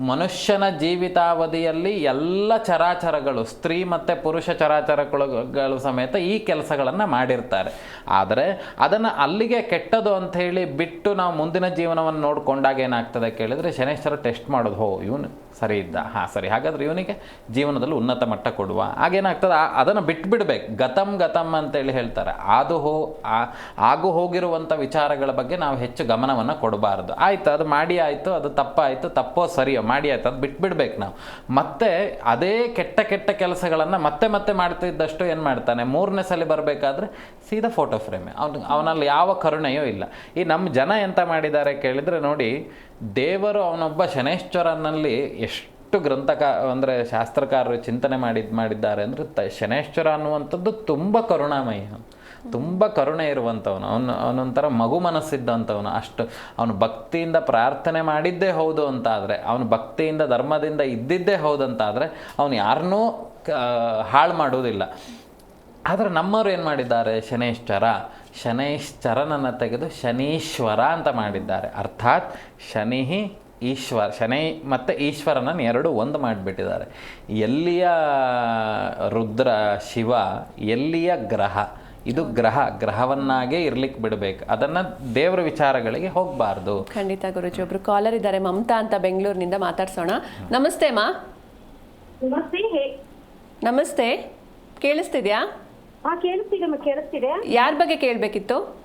ಮನುಷ್ಯನ ಜೀವಿತಾವಧಿಯಲ್ಲಿ ಎಲ್ಲ ಚರಾಚರಗಳು, ಸ್ತ್ರೀ ಮತ್ತು ಪುರುಷ ಚರಾಚರಗಳು ಸಮೇತ ಈ ಕೆಲಸಗಳನ್ನು ಮಾಡಿರ್ತಾರೆ. ಆದರೆ ಅದನ್ನು ಅಲ್ಲಿಗೆ ಕೆಟ್ಟದು ಅಂತ ಹೇಳಿ ಬಿಟ್ಟು ನಾವು ಮುಂದಿನ ಜೀವನವನ್ನು ನೋಡಿಕೊಂಡಾಗ ಏನಾಗ್ತದೆ ಕೇಳಿದರೆ ಶನೇಶ್ವರ ಟೆಸ್ಟ್ ಮಾಡೋದು. ಹೋ, ಇವನು ಸರಿ ಇದ್ದ. ಹಾಂ, ಸರಿ. ಹಾಗಾದ್ರೆ ಇವನಿಗೆ ಜೀವನದಲ್ಲಿ ಉನ್ನತ ಮಟ್ಟ ಕೊಡುವ. ಆಗೇನಾಗ್ತದೆ ಅದನ್ನು ಬಿಟ್ಬಿಡ್ಬೇಕು. ಗತಂ ಗತಂ ಅಂತೇಳಿ ಹೇಳ್ತಾರೆ. ಅದು ಹೋ ಆಗು ಹೋಗಿರುವಂಥ ವಿಚಾರಗಳ ಬಗ್ಗೆ ನಾವು ಹೆಚ್ಚು ಗಮನವನ್ನು ಕೊಡಬಾರ್ದು. ಆಯಿತು, ಅದು ಮಾಡಿ ಆಯಿತು, ಅದು ತಪ್ಪಾಯಿತು, ತಪ್ಪೋ ಸರಿಯೋ, ಮಾಡಿ ಆಯಿತು, ಅದು ಬಿಟ್ಬಿಡ್ಬೇಕು ನಾವು. ಮತ್ತೆ ಅದೇ ಕೆಟ್ಟ ಕೆಟ್ಟ ಕೆಲಸಗಳನ್ನು ಮತ್ತೆ ಮತ್ತೆ ಮಾಡ್ತಿದ್ದಷ್ಟು ಏನು ಮಾಡ್ತಾನೆ? ಮೂರನೇ ಸಲ ಬರಬೇಕಾದ್ರೆ ಸೀದಾ ಫೋಟೋ ಫ್ರೇಮೆ ಅವ್ನು, ಅವನಲ್ಲಿ ಯಾವ ಕರುಣೆಯೂ ಇಲ್ಲ. ಈ ನಮ್ಮ ಜನ ಎಂತ ಮಾಡಿದ್ದಾರೆ ಕೇಳಿದರೆ ನೋಡಿ ದೇವರು ಅವನೊಬ್ಬ ಶನೇಶ್ವರನಲ್ಲಿ ಎಷ್ಟು ಗ್ರಂಥಕ, ಅಂದರೆ ಶಾಸ್ತ್ರಕಾರರು ಚಿಂತನೆ ಮಾಡಿದ್, ಮಾಡಿದ್ದಾರೆ ಅಂದರೆ ತ, ಶನೇಶ್ವರ ಅನ್ನುವಂಥದ್ದು ತುಂಬ ಕರುಣಾಮಯ. ತುಂಬ ಕರುಣೆ ಇರುವಂಥವನು. ಅವನು, ಅವನೊಂಥರ ಮಗು ಮನಸ್ಸಿದ್ದಂಥವನು. ಅಷ್ಟು ಅವನು ಭಕ್ತಿಯಿಂದ ಪ್ರಾರ್ಥನೆ ಮಾಡಿದ್ದೇ ಹೌದು ಅಂತಾದರೆ, ಅವನು ಭಕ್ತಿಯಿಂದ, ಧರ್ಮದಿಂದ ಇದ್ದಿದ್ದೇ ಹೌದಂತಾದರೆ ಅವನು ಯಾರನ್ನೂ ಹಾಳು ಮಾಡುವುದಿಲ್ಲ. ಆದರೆ ನಮ್ಮವರು ಏನು ಮಾಡಿದ್ದಾರೆ? ಶನೇಶ್ವರ. ಶನೈಶ್ಚರನನ್ನು ತೆಗೆದು ಶನೀಶ್ವರ ಅಂತ ಮಾಡಿದ್ದಾರೆ. ಅರ್ಥಾತ್ ಶನಿ ಈಶ್ವರ ಶನೈ ಮತ್ತು ಈಶ್ವರನನ್ನು ಎರಡು ಒಂದು ಮಾಡಿಬಿಟ್ಟಿದ್ದಾರೆ. ಎಲ್ಲಿಯ ರುದ್ರ ಶಿವ ಎಲ್ಲಿಯ ಗ್ರಹ? ಇದು ಗ್ರಹ ಗ್ರಹವನ್ನಾಗೇ ಇರ್ಲಿಕ್ಕೆ ಬಿಡಬೇಕು. ಅದನ್ನ ದೇವರ ವಿಚಾರಗಳಿಗೆ ಹೋಗಬಾರ್ದು. ಖಂಡಿತ ಗುರುಜಿ ಒಬ್ರು ಕಾಲರ್ ಇದ್ದಾರೆ ಮಮತಾ ಅಂತ ಬೆಂಗಳೂರಿನಿಂದ ಮಾತಾಡ್ಸೋಣ. ನಮಸ್ತೆ ಮಾ. ನಮಸ್ತೆ. ಹೇ- ನಮಸ್ತೆ. ಕೇಳಿಸ್ತಿದ್ಯಾ? ಹಾ ಕೇಳಿಸ್ತಿದೆ ಮ- ಕೇಳಿಸ್ತಿದೆ? ಯಾರ ಬಗ್ಗೆ ಕೇಳಬೇಕಿತ್ತು?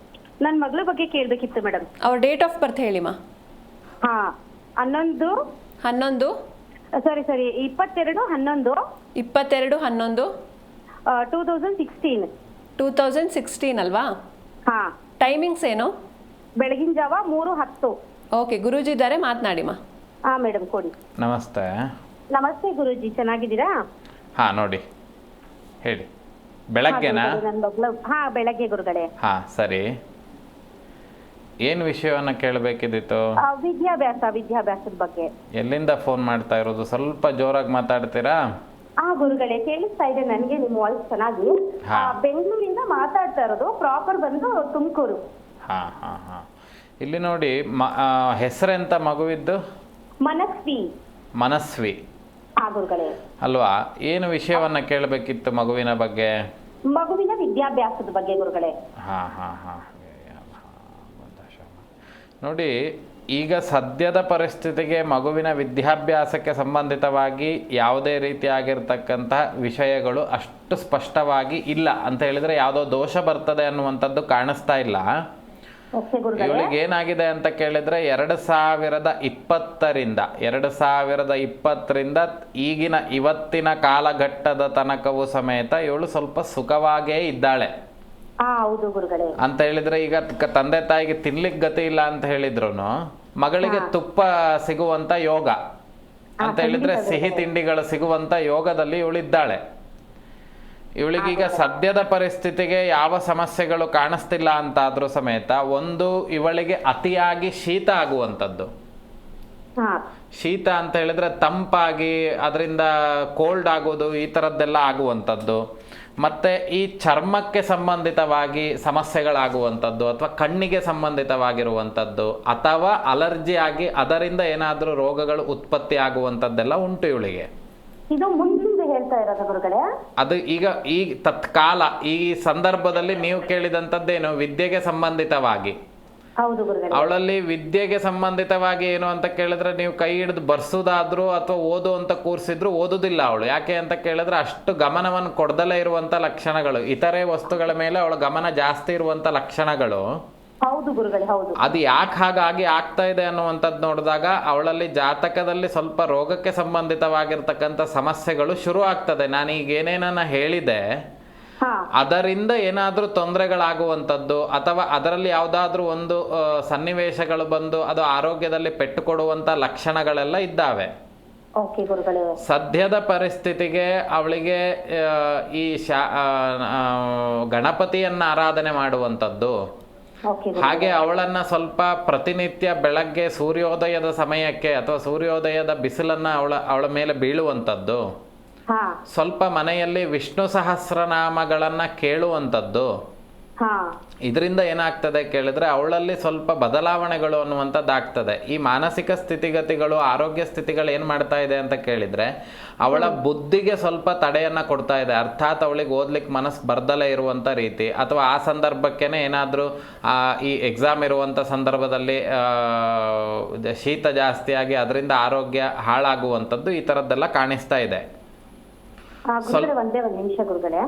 ನನ್ನ ಮಗಳ ಬಗ್ಗೆ ಕೇಳ್ಬೇಕಿತ್ತು ಮೇಡಮ್. ಅವ್ರ ಡೇಟ್ ಆಫ್ ಬರ್ತ್ ಹೇಳಿ ಮಾ ಹಾ ಹನ್ನೊಂದು. ಹನ್ನೊಂದು? ಸಾರಿ ಸಾರಿ ಇಪ್ಪತ್ತೆರಡು ಹನ್ನೊಂದು. ಇಪ್ಪತ್ತೆರಡು ಹನ್ನೊಂದು? Two thousand sixteen. Two thousand sixteen ಅಲ್ವಾ? ಹಾ. ಟೈಮಿಂಗ್ಸ್ ಏನು? ಬೆಳಗಿನ ಜಾವ ಮೂರು ಹತ್ತು. ಓಕೆ ಗುರೂಜಿ ಇದ್ದಾರೆ ಮಾತನಾಡಿ ಮಾ ಹಾ ಮೇಡಮ್ ಕೊಡಿ. ನಮಸ್ತೆ. ನಮಸ್ತೆ ಗುರೂಜಿ ಚೆನ್ನಾಗಿದ್ದೀರಾ? ಹಾಂ ನೋಡಿ. ಹೇಳಿ. ಬೆಳಗ್ಗೆನಾ? ಹಾ ಬೆಳಗ್ಗೆ ಗುರುಗಳೇ. ಹಾ ಸರಿ. ಏನ್ ವಿಷಯವನ್ನ ಕೇಳಬೇಕಿದ್ದಿತ್ತು ವಿದ್ಯಾಭ್ಯಾಸ ವಿದ್ಯಾಭ್ಯಾಸದ ಬಗ್ಗೆ. ಎಲ್ಲಿಂದ ಫೋನ್ ಮಾಡ್ತಾ ಇರೋದು? ಸ್ವಲ್ಪ ಜೋರಾಗಿ ಮಾತಾಡ್ತೀರಾ? ಆ ಗುರುಗಳೇ ಕೇಳಿಸ್ತಾ ಇದೆ ನನಗೆ ನಿಮ್ಮ ವಾಯ್ಸ್ ಚೆನ್ನಾಗಿ. ಬೆಂಗಳೂರಿಂದ ಮಾತಾಡ್ತಾ ಇರೋದು ಪ್ರಾಪರ್ ಬಂದು ತುಮಕೂರು. ಹಾ ಹಾ ಹಾ. ಇಲ್ಲಿ ನೋಡಿ ಹೆಸರೆಂತ ಮಗುವಿದ್ದು? ಮನಸ್ವಿ. ಮನಸ್ವಿ. ಅಲ್ವಾ? ಏನು ವಿಷಯವನ್ನ ಕೇಳಬೇಕಿತ್ತು ಮಗುವಿನ ಬಗ್ಗೆ? ಮಗುವಿನ ವಿದ್ಯಾಭ್ಯಾಸದ ಬಗ್ಗೆ ಗುರುಗಳೇ. ಹಾಂ ಹಾಂ ಹಾಂ. ನೋಡಿ, ಈಗ ಸದ್ಯದ ಪರಿಸ್ಥಿತಿಗೆ ಮಗುವಿನ ವಿದ್ಯಾಭ್ಯಾಸಕ್ಕೆ ಸಂಬಂಧಿತವಾಗಿ ಯಾವುದೇ ರೀತಿಯಾಗಿರ್ತಕ್ಕಂತಹ ವಿಷಯಗಳು ಅಷ್ಟು ಸ್ಪಷ್ಟವಾಗಿ ಇಲ್ಲ ಅಂತ ಹೇಳಿದರೆ ಯಾವುದೋ ದೋಷ ಬರ್ತದೆ ಅನ್ನುವಂಥದ್ದು ಕಾಣಿಸ್ತಾ ಇಲ್ಲ. ಇವಳಿಗೆ ಏನಾಗಿದೆ ಅಂತ ಕೇಳಿದ್ರೆ ಎರಡು ಸಾವಿರದ ಇಪ್ಪತ್ತರಿಂದ ಎರಡು ಸಾವಿರದ ಇಪ್ಪತ್ತರಿಂದ ಈಗಿನ ಇವತ್ತಿನ ಕಾಲಘಟ್ಟದ ತನಕವೂ ಸಮೇತ ಇವಳು ಸ್ವಲ್ಪ ಸುಖವಾಗೇ ಇದ್ದಾಳೆ. ಅಂತ ಹೇಳಿದ್ರೆ ಈಗ ತಂದೆ ತಾಯಿಗೆ ತಿನ್ಲಿಕ್ಕೆ ಗತಿ ಇಲ್ಲ ಅಂತ ಹೇಳಿದ್ರು ಮಗಳಿಗೆ ತುಪ್ಪ ಸಿಗುವಂತ ಯೋಗ. ಅಂತ ಹೇಳಿದ್ರೆ ಸಿಹಿ ತಿಂಡಿಗಳು ಸಿಗುವಂತ ಯೋಗದಲ್ಲಿ ಇವಳಿದ್ದಾಳೆ. ಇವಳಿಗೀಗ ಸದ್ಯದ ಪರಿಸ್ಥಿತಿಗೆ ಯಾವ ಸಮಸ್ಯೆಗಳು ಕಾಣಿಸ್ತಿಲ್ಲ ಅಂತಾದ್ರೂ ಸಮೇತ ಒಂದು ಇವಳಿಗೆ ಅತಿಯಾಗಿ ಶೀತ ಆಗುವಂಥದ್ದು. ಹಾ. ಶೀತ ಅಂತ ಹೇಳಿದ್ರೆ ತಂಪಾಗಿ ಅದರಿಂದ ಕೋಲ್ಡ್ ಆಗೋದು ಈ ಥರದ್ದೆಲ್ಲ ಆಗುವಂಥದ್ದು. ಮತ್ತೆ ಈ ಚರ್ಮಕ್ಕೆ ಸಂಬಂಧಿತವಾಗಿ ಸಮಸ್ಯೆಗಳಾಗುವಂಥದ್ದು ಅಥವಾ ಕಣ್ಣಿಗೆ ಸಂಬಂಧಿತವಾಗಿರುವಂಥದ್ದು ಅಥವಾ ಅಲರ್ಜಿ ಆಗಿ ಅದರಿಂದ ಏನಾದರೂ ರೋಗಗಳು ಉತ್ಪತ್ತಿ ಆಗುವಂಥದ್ದೆಲ್ಲ ಉಂಟು ಇವಳಿಗೆ. ಹೇಳ್ತಾ ಇರೋದು ಗುರುಗಳೇ? ಅದು ಈಗ ಈ ತತ್ಕಾಲ ಈ ಸಂದರ್ಭದಲ್ಲಿ ನೀವು ಕೇಳಿದಂತದ್ದೇನು ವಿದ್ಯೆಗೆ ಸಂಬಂಧಿತವಾಗಿ. ಹೌದು ಗುರುಗಳೇ. ಅವಳಲ್ಲಿ ವಿದ್ಯೆಗೆ ಸಂಬಂಧಿತವಾಗಿ ಏನು ಅಂತ ಕೇಳಿದ್ರೆ ನೀವು ಕೈ ಹಿಡಿದು ಬರ್ಸೋದಾದ್ರೂ ಅಥವಾ ಓದು ಅಂತ ಕೂರಿಸಿದ್ರು ಓದುದಿಲ್ಲ ಅವಳು. ಯಾಕೆ ಅಂತ ಕೇಳಿದ್ರೆ ಅಷ್ಟು ಗಮನವನ್ನು ಕೊಡದಲೇ ಇರುವಂತ ಲಕ್ಷಣಗಳು. ಇತರೆ ವಸ್ತುಗಳ ಮೇಲೆ ಅವಳ ಗಮನ ಜಾಸ್ತಿ ಇರುವಂತ ಲಕ್ಷಣಗಳು. ಹೌದು ಗುರುಗಳೇ ಹೌದು. ಅದು ಯಾಕೆ ಹಾಗಾಗಿ ಆಗ್ತಾ ಇದೆ ಅನ್ನುವಂಥದ್ದು ನೋಡಿದಾಗ ಅವಳಲ್ಲಿ ಜಾತಕದಲ್ಲಿ ಸ್ವಲ್ಪ ರೋಗಕ್ಕೆ ಸಂಬಂಧಿತವಾಗಿರ್ತಕ್ಕಂಥ ಸಮಸ್ಯೆಗಳು ಶುರು ಆಗ್ತದೆ. ನಾನು ಈಗ ಏನೇನನ್ನ ಹೇಳಿದೆ ಅದರಿಂದ ಏನಾದರೂ ತೊಂದರೆಗಳಾಗುವಂಥದ್ದು ಅಥವಾ ಅದರಲ್ಲಿ ಯಾವುದಾದ್ರೂ ಒಂದು ಸನ್ನಿವೇಶಗಳು ಬಂದು ಅದು ಆರೋಗ್ಯದಲ್ಲಿ ಪೆಟ್ಟು ಕೊಡುವಂಥ ಲಕ್ಷಣಗಳೆಲ್ಲ ಇದ್ದಾವೆ. ಸದ್ಯದ ಪರಿಸ್ಥಿತಿಗೆ ಅವಳಿಗೆ ಈ ಶಾ ಗಣಪತಿಯನ್ನ ಆರಾಧನೆ ಮಾಡುವಂಥದ್ದು. ಓಕೆ ಹಾಗೆ ಅವಳನ್ನ ಸ್ವಲ್ಪ ಪ್ರತಿನಿತ್ಯ ಬೆಳಗ್ಗೆ ಸೂರ್ಯೋದಯದ ಸಮಯಕ್ಕೆ ಅಥವಾ ಸೂರ್ಯೋದಯದ ಬಿಸಿಲನ್ನ ಅವಳ ಅವಳ ಮೇಲೆ ಬೀಳುವಂತದ್ದು ಸ್ವಲ್ಪ ಮನೆಯಲ್ಲಿ ವಿಷ್ಣು ಸಹಸ್ರನಾಮಗಳನ್ನ ಕೇಳುವಂಥದ್ದು. ಹಾ ಇದರಿಂದ ಏನಾಗ್ತದೆ ಕೇಳಿದ್ರೆ ಅವಳಲ್ಲಿ ಸ್ವಲ್ಪ ಬದಲಾವಣೆಗಳು ಅನ್ನುವಂಥದ್ದು ಆಗ್ತದೆ ಈ ಮಾನಸಿಕ ಸ್ಥಿತಿಗತಿಗಳು ಆರೋಗ್ಯ ಸ್ಥಿತಿಗಳು ಏನು ಮಾಡ್ತಾ ಇದೆ ಅಂತ ಕೇಳಿದ್ರೆ ಅವಳ ಬುದ್ಧಿಗೆ ಸ್ವಲ್ಪ ತಡೆಯನ್ನ ಕೊಡ್ತಾ ಇದೆ. ಅರ್ಥಾತ್ ಅವಳಿಗೆ ಓದ್ಲಿಕ್ಕೆ ಮನಸ್ಸು ಬರ್ದಲೇ ಇರುವಂಥ ರೀತಿ. ಅಥವಾ ಆ ಸಂದರ್ಭಕ್ಕೇನೆ ಏನಾದರೂ ಈ ಎಕ್ಸಾಮ್ ಇರುವಂಥ ಸಂದರ್ಭದಲ್ಲಿ ಶೀತ ಜಾಸ್ತಿಯಾಗಿ ಅದರಿಂದ ಆರೋಗ್ಯ ಹಾಳಾಗುವಂಥದ್ದು ಈ ಥರದ್ದೆಲ್ಲ ಕಾಣಿಸ್ತಾ ಇದೆ. ಗುರುಗಳೇ ಒಂದೇ ಒಂದ್ ನಿಮಿಷ ಗುರುಗಳೇ.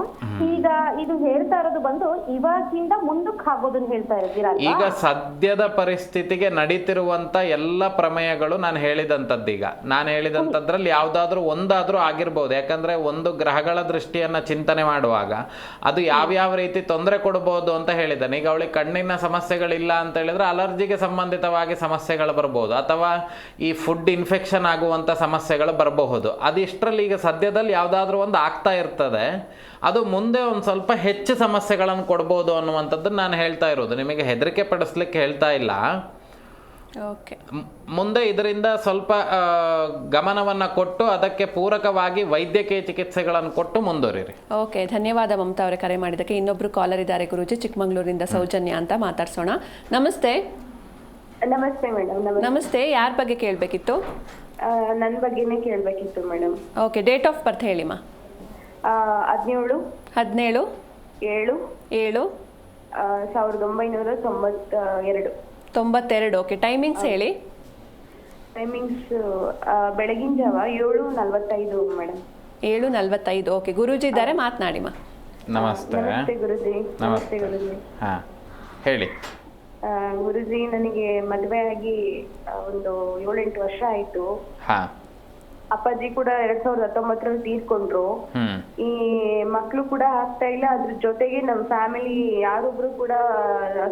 ಈಗ ಇದು ಹೇಳ್ತಾ ಇರೋದು ಬಂದು ಇವಾಗಿಂದ ಮುಂದಕ್ಕೆ ಆಗೋದನ್ನ ಹೇಳ್ತಾ ಇದ್ದೀರಾ ಈಗ ಸದ್ಯದ ಪರಿಸ್ಥಿತಿಗೆ ನಡೀತಿರುವಂತ ಎಲ್ಲ ಪ್ರಮೇಯಗಳು ನಾನು ಹೇಳಿದಂತದ್ದು ಈಗ. ನಾನು ಹೇಳಿದಂತದ್ರಲ್ಲಿ ಯಾವ್ದಾದ್ರೂ ಒಂದಾದ್ರೂ ಆಗಿರ್ಬೋದು. ಯಾಕಂದ್ರೆ ಒಂದು ಗ್ರಹಗಳ ದೃಷ್ಟಿಯನ್ನ ಚಿಂತನೆ ಮಾಡುವಾಗ ಅದು ಯಾವ್ಯಾವ ರೀತಿ ತೊಂದರೆ ಕೊಡಬಹುದು ಅಂತ ಹೇಳಿದ್ದಾನೆ. ಈಗ ಅವಳಿಗೆ ಕಣ್ಣಿನ ಸಮಸ್ಯೆಗಳಿಲ್ಲ ಅಂತ ಹೇಳಿದ್ರೆ ಅಲರ್ಜಿಗೆ ಸಂಬಂಧಿತವಾಗಿ ಸಮಸ್ಯೆಗಳು ಬರಬಹುದು ಅಥವಾ ಈ ಫುಡ್ ಇನ್ಫೆಕ್ಷನ್ ಆಗುವಂತ ಸಮಸ್ಯೆಗಳು ಬರಬಹುದು. ಅದಿಷ್ಟರಲ್ಲಿ ಈಗ ಸದ್ಯದಲ್ಲಿ ಯಾವ್ದಾದ್ರೂ ಒಂದು ಆಗ್ತಾ ಇರ್ತದೆ. ಅದು ಮುಂದೆ ಒಂದು ಸ್ವಲ್ಪ ಹೆಚ್ಚು ಸಮಸ್ಯೆಗಳನ್ನು ಕೊಡ್ಬೋದು ಅನ್ನುವಂಥದ್ದು ನಾನು ಹೇಳ್ತಾ ಇರೋದು. ನಿಮಗೆ ಹೆದರಿಕೆ ಪಡಿಸ್ಲಿಕ್ಕೆ ಹೇಳ್ತಾ ಇಲ್ಲ. ಓಕೆ. ಮುಂದೆ ಇದರಿಂದ ಸ್ವಲ್ಪ ಗಮನವನ್ನು ಗಮನವನ್ನ ಕೊಟ್ಟು ಅದಕ್ಕೆ ಪೂರಕವಾಗಿ ವೈದ್ಯಕೀಯ ಚಿಕಿತ್ಸೆಗಳನ್ನು ಕೊಟ್ಟು ಮುಂದುವರಿರಿ. ಓಕೆ ಧನ್ಯವಾದ ಮಮತಾ ಅವರೇ ಕರೆ ಮಾಡಿದ್ದಕ್ಕೆ. ಇನ್ನೊಬ್ರು ಕಾಲರ್ ಇದ್ದಾರೆ ಗುರುಜಿ ಚಿಕ್ಕಮಂಗ್ಳೂರಿಂದ ಸೌಜನ್ಯ ಅಂತ ಮಾತಾಡ್ಸೋಣ. ನಮಸ್ತೆ. ನಮಸ್ತೆ ಮೇಡಮ್ ನಮಸ್ತೆ. ನಮಸ್ತೆ ಯಾರ ಬಗ್ಗೆ ಕೇಳಬೇಕಿತ್ತು? ನನ್ನ ಬಗ್ಗೆನೇ ಕೇಳಬೇಕಿತ್ತು madam. Okay date of birth ಹೇಳಿಮ್ಮ. ಹದಿನೇಳು. ಹದಿನೇಳು. ಏಳು. ಏಳು. ಆ, ಸಾವಿರದ ಒಂಬೈನೂರ ತೊಂಬತ್ತ ಎರಡು. ತೊಂಬತ್ತೆರಡು. ಓಕೆ ಟೈಮಿಂಗ್ಸ್ ಹೇಳಿ. ಟೈಮಿಂಗ್ಸ್ ಬೆಳಗಿನ ಜಾವ ಏಳು ನಲವತ್ತೈದು ಮೇಡಮ್ ಏಳು ನಲವತ್ತೈದು. ಓಕೆ ಗುರೂಜಿ ಇದ್ದಾರೆ ಮಾತನಾಡಿಮ್ಮ. ನಮಸ್ತೆ. ನಮಸ್ತೆ ಗುರುಜಿ. ನಮಸ್ತೆ ಗುರುಜಿ. ಹಾ ಹೇಳಿ. ಆ, ಗುರುಜಿ ನನಗೆ ಮದುವೆ ಆಗಿ ಆ, ಒಂದು ಏಳೆಂಟು ವರ್ಷ ಆಯ್ತು. ಹಾ. ಅಪ್ಪಾಜಿ ಕೂಡ ಎರಡ್ ಸಾವಿರದ ಹತ್ತೊಂಬತ್ತರಲ್ಲಿ ತೀರ್ಕೊಂಡ್ರು. ಹ್ಮ್. ಈ ಮಕ್ಳು ಕೂಡ ಆಗ್ತಾ ಇಲ್ಲ. ಅದ್ರ ಜೊತೆಗೆ ನಮ್ ಫ್ಯಾಮಿಲಿ ಯಾರೊಬ್ರು ಕೂಡ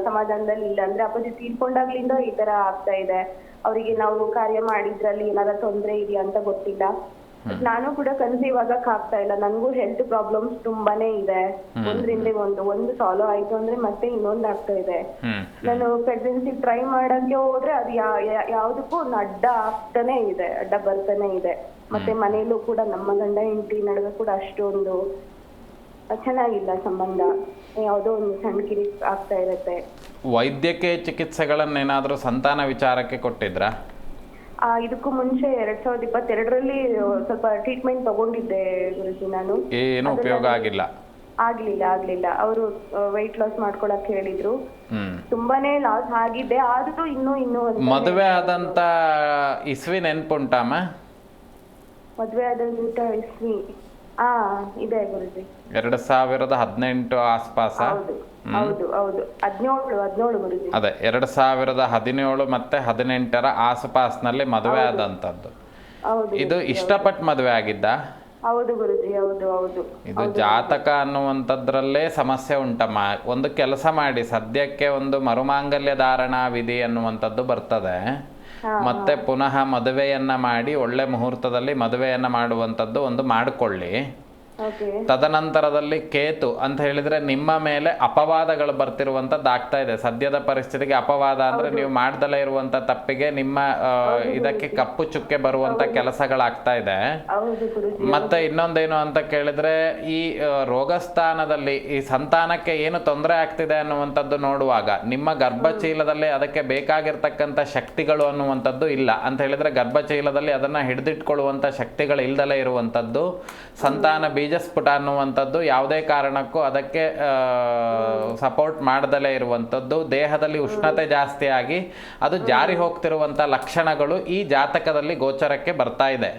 ಸಮಾಧಾನದಲ್ಲಿ ಇಲ್ಲ. ಅಂದ್ರೆ ಅಪ್ಪಾಜಿ ತೀರ್ಕೊಂಡಾಗ್ಲಿಂದ ಈ ತರ ಆಗ್ತಾ ಇದೆ. ಅವರಿಗೆ ನಾವು ಕಾರ್ಯ ಮಾಡಿದ್ರಲ್ಲಿ ಏನಾರ ತೊಂದ್ರೆ ಇದೆಯಾ ಅಂತ ಗೊತ್ತಿಲ್ಲ. ನಾನು ಕೂಡ ಕನ್ಸೀವ್ ಆಗಕ್ ಆಗ್ತಾ ಇಲ್ಲ. ನನ್ಗೂ ಹೆಲ್ತ್ ಪ್ರಾಬ್ಲಮ್ಸ್ ತುಂಬಾನೇ ಇದೆ. ಒಂದ್ರಿಂದ ಒಂದು ಒಂದು ಸಾಲ್ವ್ ಆಯ್ತು ಅಂದ್ರೆ ಮತ್ತೆ ಇನ್ನೊಂದ್ ಆಗ್ತಾ ಇದೆ. ನಾನು ಪ್ರೆಗ್ನೆನ್ಸಿ ಟ್ರೈ ಮಾಡಕ್ಕೆ ಹೋದ್ರೆ ಅದು ಯಾವ್ದಕ್ಕೂ ಒಂದು ಅಡ್ಡ ಆಗ್ತಾನೆ ಇದೆ. ಅಡ್ಡ ಬರ್ತಾನೆ ಇದೆ. ಮತ್ತೆ ಮನೆಯಲ್ಲೂ ಕೂಡ ನಮ್ಮ ಗಂಡ ಹೆಂಡತಿ ನಡುವೆ ಕೂಡ ಅಷ್ಟೊಂದು ಚೆನ್ನಾಗಿಲ್ಲ ಸಂಬಂಧ. ಯಾವುದೋ ಒಂದು ಸಣ್ಣ ಕಿರಿ ಆಗ್ತಾ ಇರತ್ತೆ. ವೈದ್ಯಕೀಯ ಚಿಕಿತ್ಸೆಗಳನ್ನೇನಾದರೂ ಸಂತಾನ ವಿಚಾರಕ್ಕೆ ಕೊಟ್ಟಿದ್ರಾ? ಆ ಇದಕ್ಕೂ ಮುಂಚೆ ಎರಡ್ ಸಾವಿರದ ಇಪ್ಪತ್ತೆರಡರಲ್ಲಿ ಸ್ವಲ್ಪ ಟ್ರೀಟ್ಮೆಂಟ್ ತಗೊಂಡಿದ್ದೆ ಗುರುಜಿ ನಾನು. ಏನು ಉಪಯೋಗ ಆಗಿಲ್ಲ? ಆಗ್ಲಿಲ್ಲ ಆಗ್ಲಿಲ್ಲ. ಅವರು ವೆಯ್ಟ್ ಲಾಸ್ ಮಾಡ್ಕೊಳಕ್ ಹೇಳಿದ್ರು. ಹ್ಮ್. ತುಂಬಾನೇ ಲಾಸ್ ಆಗಿದೆ ಆದ್ರೂ ಇನ್ನೂ ಇನ್ನೂ ಮದುವೆ ಆದಂತ ಇಸ್ವಿ ನೆನ್ಪುಂಟಮ್ಮ ಮದ್ವೆ ಆದ ಊಟ ಇಸ್ವಿ ಆ ಇದೆ ಗುರುಜಿ. ಎರಡು ಸಾವಿರದ ಹದಿನೆಂಟು ಆಸ್ಪಾಸ? ಹೌದು ಹೌದು ಹೌದು. ಹದಿನೇಳು ಹದಿನೇಳು ಗುರುಜಿ. ಅದೇ ಎರಡು ಸಾವಿರದ ಹದಿನೇಳು ಮತ್ತೆ ಹದಿನೆಂಟರ ಆಸುಪಾಸ್ನಲ್ಲಿ ಮದುವೆ ಆದಂತದ್ದು ಹೌದು ಇದು ಇಷ್ಟಪಟ್ಟು ಮದುವೆ ಆಗಿದ್ದ? ಹೌದು ಗುರುಜಿ ಹೌದು ಹೌದು. ಇದು ಜಾತಕ ಅನ್ನುವಂಥದ್ರಲ್ಲೇ ಸಮಸ್ಯೆ ಉಂಟಮ್ಮ ಒಂದು ಕೆಲಸ ಮಾಡಿ. ಸದ್ಯಕ್ಕೆ ಒಂದು ಮರುಮಾಂಗಲ್ಯ ಧಾರಣಾ ವಿಧಿ ಅನ್ನುವಂಥದ್ದು ಬರ್ತದೆ. ಮತ್ತೆ ಪುನಃ ಮದುವೆಯನ್ನ ಮಾಡಿ ಒಳ್ಳೆ ಮುಹೂರ್ತದಲ್ಲಿ ಮದುವೆಯನ್ನ ಮಾಡುವಂಥದ್ದು ಒಂದು ಮಾಡಿಕೊಳ್ಳಿ. ತದನಂತರದಲ್ಲಿ ಕೇತು ಅಂತ ಹೇಳಿದ್ರೆ ನಿಮ್ಮ ಮೇಲೆ ಅಪವಾದಗಳು ಬರ್ತಿರುವಂತದ್ದಾಗ್ತಾ ಇದೆ. ಸದ್ಯದ ಪರಿಸ್ಥಿತಿಗೆ ಅಪವಾದ ಅಂದ್ರೆ ನೀವು ಮಾಡ್ದಲೇ ಇರುವಂತ ತಪ್ಪಿಗೆ ನಿಮ್ಮ ಇದಕ್ಕೆ ಕಪ್ಪು ಚುಕ್ಕೆ ಬರುವಂತ ಕೆಲಸಗಳಾಗ್ತಾ ಇದೆ. ಮತ್ತೆ ಇನ್ನೊಂದೇನು ಅಂತ ಕೇಳಿದ್ರೆ ಈ ರೋಗಸ್ಥಾನದಲ್ಲಿ ಈ ಸಂತಾನಕ್ಕೆ ಏನು ತೊಂದರೆ ಆಗ್ತಿದೆ ಅನ್ನುವಂಥದ್ದು ನೋಡುವಾಗ ನಿಮ್ಮ ಗರ್ಭಚೀಲದಲ್ಲಿ ಅದಕ್ಕೆ ಬೇಕಾಗಿರ್ತಕ್ಕಂಥ ಶಕ್ತಿಗಳು ಅನ್ನುವಂಥದ್ದು ಇಲ್ಲ ಅಂತ ಹೇಳಿದ್ರೆ ಗರ್ಭಚೀಲದಲ್ಲಿ ಅದನ್ನ ಹಿಡಿದಿಟ್ಕೊಳ್ಳುವಂಥ ಶಕ್ತಿಗಳು ಇಲ್ದಲೇ ಇರುವಂಥದ್ದು. ಸಂತಾನ ಬೀಜಸ್ಫುಟ ಅನ್ನುವಂಥದ್ದು ಯಾವುದೇ ಕಾರಣಕ್ಕೂ ಅದಕ್ಕೆ ಸಪೋರ್ಟ್ ಮಾಡದಲೇ ಇರುವಂಥದ್ದು. ದೇಹದಲ್ಲಿ ಉಷ್ಣತೆ ಜಾಸ್ತಿ ಆಗಿ ಅದು ಜಾರಿ ಹೋಗ್ತಿರುವಂಥ ಲಕ್ಷಣಗಳು ಈ ಜಾತಕದಲ್ಲಿ ಗೋಚರಕ್ಕೆ ಬರ್ತಾ ಇದೆ.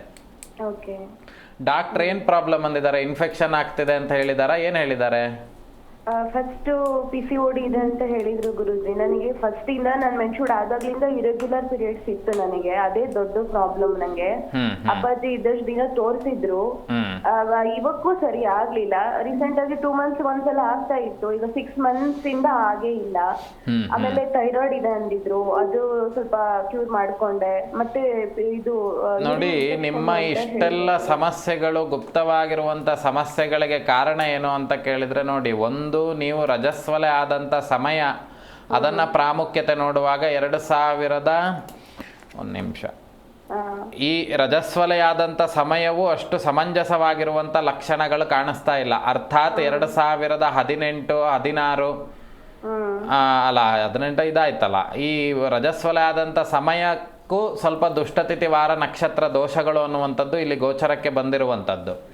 ಓಕೆ. ಡಾಕ್ಟರ್ ಏನ್ ಪ್ರಾಬ್ಲಮ್ ಅಂದಿದ್ದಾರೆ? ಇನ್ಫೆಕ್ಷನ್ ಆಗ್ತಿದೆ ಅಂತ ಹೇಳಿದಾರ? ಏನ್ ಹೇಳಿದ್ದಾರೆ ಫಸ್ಟ್ ಪಿ ಸಿ ಓಡಿ ಇದೆ ಅಂತ ಹೇಳಿದ್ರು ಗುರುಜಿ. ನನಗೆ ಫಸ್ಟ್ ಇಂದ ನಾನು ಮೆನ್ಶೂರ್ಡ್ ಆದಾಗ್ಲಿಂದ ಇರೆಗ್ಯುಲರ್ ಪೀರಿಯಡ್ಸ್ ಇತ್ತು ನನಗೆ. ಅದೇ ದೊಡ್ಡ ಪ್ರಾಬ್ಲಮ್ ನಂಗೆ. ಅಪ್ಪಾಜಿ ಇದ್ದಷ್ಟು ದಿನ ತೋರಿಸಿದ್ರು. ಇವಕ್ಕೂ ಸರಿ ಆಗ್ಲಿಲ್ಲ. ರೀಸೆಂಟ್ ಆಗಿ ಟೂ ಮಂತ್ಸ್ ಒಂದ್ಸಲ ಆಗ್ತಾ ಇತ್ತು. ಈಗ ಸಿಕ್ಸ್ ಮಂತ್ಸ್ ಇಂದ ಹಾಗೆ ಇಲ್ಲ. ಆಮೇಲೆ ಥೈರಾಯ್ಡ್ ಇದೆ ಅಂದಿದ್ರು. ಅದು ಸ್ವಲ್ಪ ಕ್ಯೂರ್ ಮಾಡ್ಕೊಂಡೆ. ಮತ್ತೆ ಇದು ನೋಡಿ ನಿಮ್ಮ ಇಷ್ಟೆಲ್ಲ ಸಮಸ್ಯೆಗಳು ಗುಪ್ತವಾಗಿರುವಂತ ಸಮಸ್ಯೆಗಳಿಗೆ ಕಾರಣ ಏನು ಅಂತ ಕೇಳಿದ್ರೆ ನೋಡಿ ಒಂದು ನೀವು ರಜಸ್ವಲೆ ಆದಂಥ ಸಮಯ ಅದನ್ನ ಪ್ರಾಮುಖ್ಯತೆ ನೋಡುವಾಗ ಎರಡು ಸಾವಿರದ ಒಂದು ನಿಮಿಷ. ಈ ರಜಸ್ವಲೆಯಾದಂಥ ಸಮಯವು ಅಷ್ಟು ಸಮಂಜಸವಾಗಿರುವಂಥ ಲಕ್ಷಣಗಳು ಕಾಣಿಸ್ತಾ ಇಲ್ಲ. ಅರ್ಥಾತ್ ಎರಡು ಸಾವಿರದ ಹದಿನೆಂಟು ಹದಿನಾರು ಅಲ್ಲ ಹದಿನೆಂಟು ಇದಾಯ್ತಲ್ಲ. ಈ ರಜಸ್ವಲೆ ಆದಂಥ ಸಮಯಕ್ಕೂ ಸ್ವಲ್ಪ ದುಷ್ಟತಿಥಿ ವಾರ ನಕ್ಷತ್ರ ದೋಷಗಳು ಅನ್ನುವಂಥದ್ದು ಇಲ್ಲಿ ಗೋಚರಕ್ಕೆ ಬಂದಿರುವಂಥದ್ದು.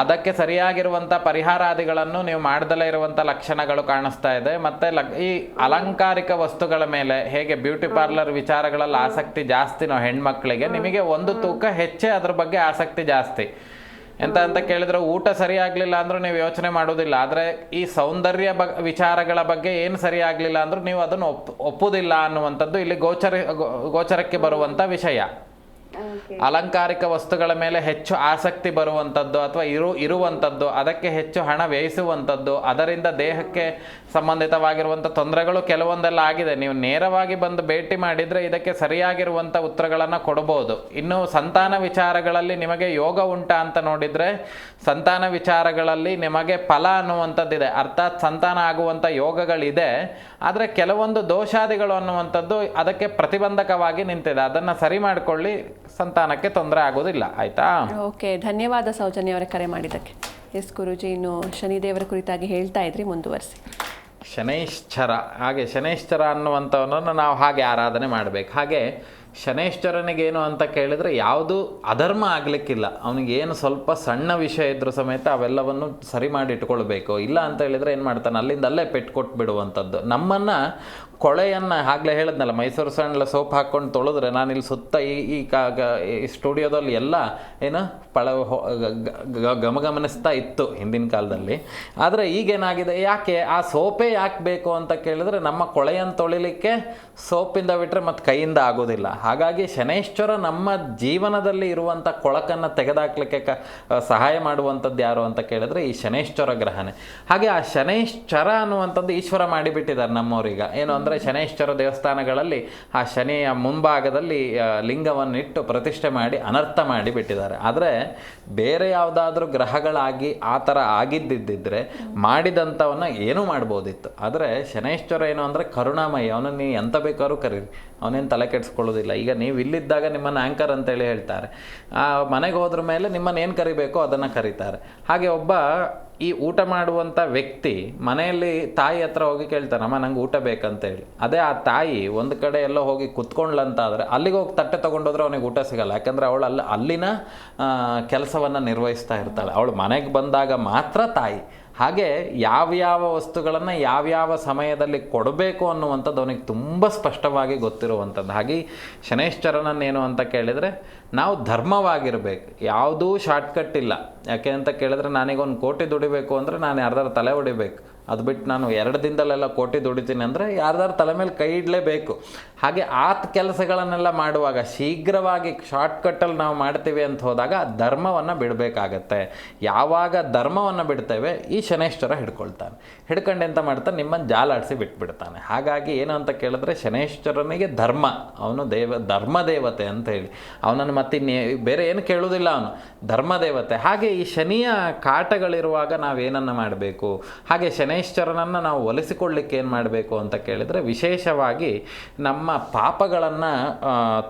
ಅದಕ್ಕೆ ಸರಿಯಾಗಿರುವಂಥ ಪರಿಹಾರಾದಿಗಳನ್ನು ನೀವು ಮಾಡ್ದಲೇ ಇರುವಂಥ ಲಕ್ಷಣಗಳು ಕಾಣಿಸ್ತಾ ಇದೆ. ಮತ್ತೆ ಲಕ್ ಈ ಅಲಂಕಾರಿಕ ವಸ್ತುಗಳ ಮೇಲೆ ಹೇಗೆ ಬ್ಯೂಟಿ ಪಾರ್ಲರ್ ವಿಚಾರಗಳಲ್ಲಿ ಆಸಕ್ತಿ ಜಾಸ್ತಿ ನಾವು ಹೆಣ್ಮಕ್ಳಿಗೆ ನಿಮಗೆ ಒಂದು ತೂಕ ಹೆಚ್ಚೇ ಅದ್ರ ಬಗ್ಗೆ ಆಸಕ್ತಿ ಜಾಸ್ತಿ. ಎಂತ ಅಂತ ಕೇಳಿದ್ರೆ ಊಟ ಸರಿಯಾಗ್ಲಿಲ್ಲ ಅಂದ್ರೂ ನೀವು ಯೋಚನೆ ಮಾಡೋದಿಲ್ಲ. ಆದರೆ ಈ ಸೌಂದರ್ಯ ಬ ವಿಚಾರಗಳ ಬಗ್ಗೆ ಏನು ಸರಿಯಾಗ್ಲಿಲ್ಲ ಅಂದ್ರೂ ನೀವು ಅದನ್ನು ಒಪ್ ಒಪ್ಪುದಿಲ್ಲ ಅನ್ನುವಂಥದ್ದು ಇಲ್ಲಿ ಗೋಚರ ಗೋಚರಕ್ಕೆ ಬರುವಂಥ ವಿಷಯ. ಅಲಂಕಾರಿಕ ವಸ್ತುಗಳ ಮೇಲೆ ಹೆಚ್ಚು ಆಸಕ್ತಿ ಬರುವಂಥದ್ದು ಅಥವಾ ಇರು ಇರುವಂಥದ್ದು ಅದಕ್ಕೆ ಹೆಚ್ಚು ಹಣ ವ್ಯಯಿಸುವಂಥದ್ದು ಅದರಿಂದ ದೇಹಕ್ಕೆ ಸಂಬಂಧಿತವಾಗಿರುವಂಥ ತೊಂದರೆಗಳು ಕೆಲವೊಂದೆಲ್ಲ ಆಗಿದೆ. ನೀವು ನೇರವಾಗಿ ಬಂದು ಭೇಟಿ ಮಾಡಿದರೆ ಇದಕ್ಕೆ ಸರಿಯಾಗಿರುವಂಥ ಉತ್ತರಗಳನ್ನು ಕೊಡಬಹುದು ಇನ್ನು ಸಂತಾನ ವಿಚಾರಗಳಲ್ಲಿ ನಿಮಗೆ ಯೋಗ ಉಂಟಾ ಅಂತ ನೋಡಿದರೆ ಸಂತಾನ ವಿಚಾರಗಳಲ್ಲಿ ನಿಮಗೆ ಫಲ ಅನ್ನುವಂಥದ್ದಿದೆ. ಅರ್ಥಾತ್ ಸಂತಾನ ಆಗುವಂಥ ಯೋಗಗಳಿದೆ. ಆದರೆ ಕೆಲವೊಂದು ದೋಷಾದಿಗಳು ಅನ್ನುವಂಥದ್ದು ಅದಕ್ಕೆ ಪ್ರತಿಬಂಧಕವಾಗಿ ನಿಂತಿದೆ. ಅದನ್ನು ಸರಿ ಮಾಡಿಕೊಳ್ಳಿ, ಸಂತಾನಕ್ಕೆ ತೊಂದರೆ ಆಗೋದಿಲ್ಲ ಆಯಿತಾ? ಓಕೆ, ಧನ್ಯವಾದ ಸೌಜನ್ಯ ಅವರ ಕರೆ ಮಾಡಿದ್ದಕ್ಕೆ. ಎಸ್ ಗುರುಜಿ, ಇನ್ನು ಶನಿದೇವರ ಕುರಿತಾಗಿ ಹೇಳ್ತಾ ಇದ್ರಿ, ಮುಂದುವರಿಸಿ. ಶನೈಶ್ಚರ ಹಾಗೆ ಶನೈಶ್ಚರ ಅನ್ನುವಂಥವನನ್ನು ನಾವು ಹಾಗೆ ಆರಾಧನೆ ಮಾಡಬೇಕು. ಹಾಗೆ ಶನೈಶ್ಚರನಿಗೇನು ಅಂತ ಕೇಳಿದರೆ ಯಾವುದು ಅಧರ್ಮ ಆಗಲಿಕ್ಕಿಲ್ಲ. ಅವನಿಗೇನು ಸ್ವಲ್ಪ ಸಣ್ಣ ವಿಷಯ ಇದ್ದರೂ ಸಮೇತ ಅವೆಲ್ಲವನ್ನು ಸರಿ ಮಾಡಿ ಇಟ್ಕೊಳ್ಬೇಕು. ಇಲ್ಲ ಅಂತ ಹೇಳಿದರೆ ಏನು ಮಾಡ್ತಾನೆ? ಅಲ್ಲಿಂದ ಅಲ್ಲೇ ಪೆಟ್ಟು ಕೊಟ್ಟು ಬಿಡುವಂಥದ್ದು. ನಮ್ಮನ್ನು ಕೊಳೆಯನ್ನು ಆಗಲೇ ಹೇಳಿದ್ನಲ್ಲ, ಮೈಸೂರು ಸಣ್ಣ ಸೋಪ್ ಹಾಕ್ಕೊಂಡು ತೊಳೆದ್ರೆ ನಾನು ಇಲ್ಲಿ ಸುತ್ತ ಈ ಈ ಕಾಗ ಈ ಸ್ಟುಡಿಯೋದಲ್ಲಿ ಎಲ್ಲ ಏನು ಪಳ ಗಮಗಮನಿಸ್ತಾ ಇತ್ತು ಹಿಂದಿನ ಕಾಲದಲ್ಲಿ. ಆದರೆ ಈಗೇನಾಗಿದೆ? ಯಾಕೆ? ಆ ಸೋಪೇ ಯಾಕೆ ಬೇಕು ಅಂತ ಕೇಳಿದ್ರೆ ನಮ್ಮ ಕೊಳೆಯನ್ನು ತೊಳಿಲಿಕ್ಕೆ ಸೋಪಿಂದ ಬಿಟ್ಟರೆ ಮತ್ತು ಕೈಯಿಂದ ಆಗೋದಿಲ್ಲ. ಹಾಗಾಗಿ ಶನೈಶ್ವರ ನಮ್ಮ ಜೀವನದಲ್ಲಿ ಇರುವಂಥ ಕೊಳಕನ್ನು ತೆಗೆದಾಕ್ಲಿಕ್ಕೆ ಕ ಸಹಾಯ ಮಾಡುವಂಥದ್ದು ಯಾರು ಅಂತ ಕೇಳಿದ್ರೆ ಈ ಶನೈಶ್ವರ ಗ್ರಹನೇ. ಹಾಗೆ ಆ ಶನೈಶ್ಚರ ಅನ್ನುವಂಥದ್ದು ಈಶ್ವರ ಮಾಡಿಬಿಟ್ಟಿದ್ದಾರೆ ನಮ್ಮವರೀಗ ಏನು ಅಂದರೆ ಶನೈಶ್ವರ ದೇವಸ್ಥಾನಗಳಲ್ಲಿ ಆ ಶನಿಯ ಮುಂಭಾಗದಲ್ಲಿ ಲಿಂಗವನ್ನು ಇಟ್ಟು ಪ್ರತಿಷ್ಠೆ ಮಾಡಿ ಅನರ್ಥ ಮಾಡಿಬಿಟ್ಟಿದ್ದಾರೆ. ಆದರೆ ಬೇರೆ ಯಾವುದಾದ್ರೂ ಗ್ರಹಗಳಾಗಿ ಆ ಥರ ಆಗಿದ್ದಿದ್ದರೆ ಮಾಡಿದಂಥವನ್ನ ಏನೂ ಮಾಡ್ಬೋದಿತ್ತು. ಆದರೆ ಶನೈಶ್ವರ ಏನು ಅಂದರೆ ಕರುಣಾಮಯ ಅವನು ನೀ ಎಂತ ಬೇಕಾದ್ರೂ ಕರೀರಿ. ಅವನೇನು ತಲೆ ಕೆಡಿಸ್ಕೊಳ್ಳೋದಿಲ್ಲ. ಈಗ ನೀವು ಇಲ್ಲಿದ್ದಾಗ ನಿಮ್ಮನ್ನು ಆ್ಯಂಕರ್ ಅಂತೇಳಿ ಹೇಳ್ತಾರೆ. ಆ ಮನೆಗೆ ಹೋದ್ರ ಮೇಲೆ ನಿಮ್ಮನ್ನು ಏನು ಕರಿಬೇಕೋ ಅದನ್ನು ಕರೀತಾರೆ. ಹಾಗೆ ಒಬ್ಬ ಈ ಊಟ ಮಾಡುವಂಥ ವ್ಯಕ್ತಿ ಮನೆಯಲ್ಲಿ ತಾಯಿ ಹತ್ರ ಹೋಗಿ ಕೇಳ್ತಾನಮ್ಮ ನಂಗೆ ಊಟ ಬೇಕಂತೇಳಿ. ಅದೇ ಆ ತಾಯಿ ಒಂದು ಕಡೆ ಎಲ್ಲೋ ಹೋಗಿ ಕುತ್ಕೊಂಡ್ಲಂತಾದರೆ ಅಲ್ಲಿಗೆ ಹೋಗಿ ತಟ್ಟೆ ತೊಗೊಂಡೋದ್ರೆ ಅವನಿಗೆ ಊಟ ಸಿಗಲ್ಲ. ಯಾಕಂದರೆ ಅವಳು ಅಲ್ಲಿ ಅಲ್ಲಿನ ಕೆಲಸವನ್ನು ನಿರ್ವಹಿಸ್ತಾ ಇರ್ತಾಳೆ. ಅವಳು ಮನೆಗೆ ಬಂದಾಗ ಮಾತ್ರ ತಾಯಿ. ಹಾಗೆ ಯಾವ್ಯಾವ ವಸ್ತುಗಳನ್ನು ಯಾವ್ಯಾವ ಸಮಯದಲ್ಲಿ ಕೊಡಬೇಕು ಅನ್ನುವಂಥದ್ದು ಅವನಿಗೆ ತುಂಬ ಸ್ಪಷ್ಟವಾಗಿ ಗೊತ್ತಿರುವಂಥದ್ದು. ಹಾಗೆ ಶನೈಶ್ಚರನನ್ನೇನು ಅಂತ ಕೇಳಿದರೆ, ನಾವು ಧರ್ಮವಾಗಿರಬೇಕು. ಯಾವುದೂ ಶಾರ್ಟ್ಕಟ್ ಇಲ್ಲ. ಯಾಕೆ ಅಂತ ಕೇಳಿದ್ರೆ ನಾನೀಗ ಒಂದು ಕೋಟಿ ದುಡಿಬೇಕು ಅಂದರೆ ನಾನು ಯಾರ್ದಾರು ತಲೆ ಹೊಡಿಬೇಕು. ಅದು ಬಿಟ್ಟು ನಾನು ಎರಡು ದಿನದಲ್ಲೆಲ್ಲ ಕೋಟಿ ದುಡಿತೀನಿ ಅಂದರೆ ಯಾರ್ದಾರು ತಲೆ ಮೇಲೆ ಕೈ ಇಡಲೇಬೇಕು. ಹಾಗೆ ಆತ ಕೆಲಸಗಳನ್ನೆಲ್ಲ ಮಾಡುವಾಗ ಶೀಘ್ರವಾಗಿ ಶಾರ್ಟ್ಕಟ್ಟಲ್ಲಿ ನಾವು ಮಾಡ್ತೀವಿ ಅಂತ ಹೋದಾಗ ಧರ್ಮವನ್ನು ಬಿಡಬೇಕಾಗತ್ತೆ. ಯಾವಾಗ ಧರ್ಮವನ್ನು ಬಿಡ್ತೇವೆ ಈ ಶನೇಶ್ವರ ಹಿಡ್ಕೊಳ್ತಾನೆ. ಹಿಡ್ಕೊಂಡು ಎಂತ ಮಾಡ್ತಾನೆ ನಿಮ್ಮನ್ನು ಜಾಲಾಡಿಸಿ ಬಿಟ್ಬಿಡ್ತಾನೆ. ಹಾಗಾಗಿ ಏನು ಅಂತ ಕೇಳಿದ್ರೆ ಶನೇಶ್ವರನಿಗೆ ಧರ್ಮ, ಅವನು ದೇವ, ಧರ್ಮ ದೇವತೆ ಅಂತ ಹೇಳಿ. ಅವನನ್ನು ಮತ್ತೆ ಇನ್ನೇ ಬೇರೆ ಏನು ಕೇಳೋದಿಲ್ಲ ಅವನು. ಧರ್ಮ ದೇವತೆ. ಹಾಗೆ ಈ ಶನಿಯ ಕಾಟಗಳಿರುವಾಗ ನಾವೇನನ್ನು ಮಾಡಬೇಕು? ಹಾಗೆ ಶನೇಶ್ವರನನ್ನು ನಾವು ಒಲಿಸಿಕೊಳ್ಳಿಕ್ಕೆ ಏನು ಮಾಡಬೇಕು ಅಂತ ಕೇಳಿದರೆ ವಿಶೇಷವಾಗಿ ನಮ್ಮ ಪಾಪಗಳನ್ನು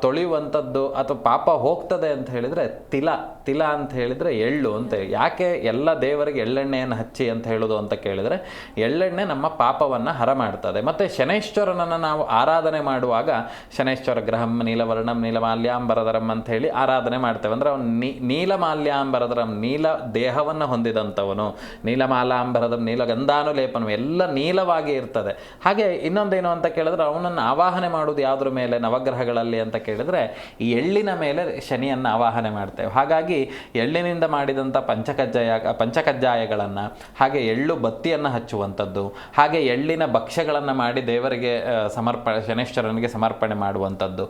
ತೊಳೆಯುವಂಥದ್ದು ಅಥವಾ ಪಾಪ ಹೋಗ್ತದೆ ಅಂತ ಹೇಳಿದರೆ ತಿಲ. ತಿಲ ಅಂತ ಹೇಳಿದರೆ ಎಳ್ಳು ಅಂತ ಯಾಕೆ ಎಲ್ಲ ದೇವರಿಗೆ ಎಳ್ಳೆಣ್ಣೆಯನ್ನು ಹಚ್ಚಿ ಅಂತ ಹೇಳೋದು ಅಂತ ಕೇಳಿದರೆ, ಎಳ್ಳೆಣ್ಣೆ ನಮ್ಮ ಪಾಪವನ್ನು ಹರ ಮಾಡ್ತದೆ. ಮತ್ತು ಶನೈಶ್ವರನನ್ನು ನಾವು ಆರಾಧನೆ ಮಾಡುವಾಗ, ಶನೈಶ್ವರ ಗ್ರಹಂ ನೀಲವರ್ಣಂ ನೀಲಮಾಲ್ಯಾಂಬರದರಂ ಅಂತ ಹೇಳಿ ಆರಾಧನೆ ಮಾಡ್ತೇವೆ. ಅಂದರೆ ಅವನು ನೀ, ನೀಲಮಾಲ್ಯಾಂಬರದರಂ ನೀಲ ದೇಹವನ್ನು ಹೊಂದಿದಂಥವನು. ನೀಲಮಾಲಾಂಬರದಂ ನೀಲಗಂಧಾನುಲೇಪನು ಎಲ್ಲ ನೀಲವಾಗಿ ಇರ್ತದೆ. ಹಾಗೆ ಇನ್ನೊಂದೇನು ಅಂತ ಕೇಳಿದ್ರೆ, ಅವನನ್ನು ಆವಾಹನೆ ಮಾಡೋದು ಯಾವುದ್ರ ಮೇಲೆ? ನವಗ್ರಹಗಳಲ್ಲಿ ಅಂತ ಕೇಳಿದರೆ, ಈ ಎಳ್ಳಿನ ಮೇಲೆ ಶನಿಯನ್ನು ಆವಾಹನೆ ಮಾಡ್ತೇವೆ. ಹಾಗಾಗಿ ಎಳ್ಳಿನಿಂದ ಮಾಡಿದಂಥ ಪಂಚಕಜ್ಜಾಯ, ಪಂಚಕಜ್ಜಾಯಗಳನ್ನು, ಹಾಗೆ ಎಳ್ಳು ಬತ್ತಿಯನ್ನು ಹಚ್ಚುವಂಥದ್ದು, ಹಾಗೆ ಎಳ್ಳಿನ ಭಕ್ಷ್ಯಗಳನ್ನು ಮಾಡಿ ದೇವರಿಗೆ ಸಮರ್ಪಣೆ ಸಮರ್ಪ, ಶನೇಶ್ವರನಿಗೆ ಸಮರ್ಪಣೆ ಮಾಡುವಂಥದ್ದು.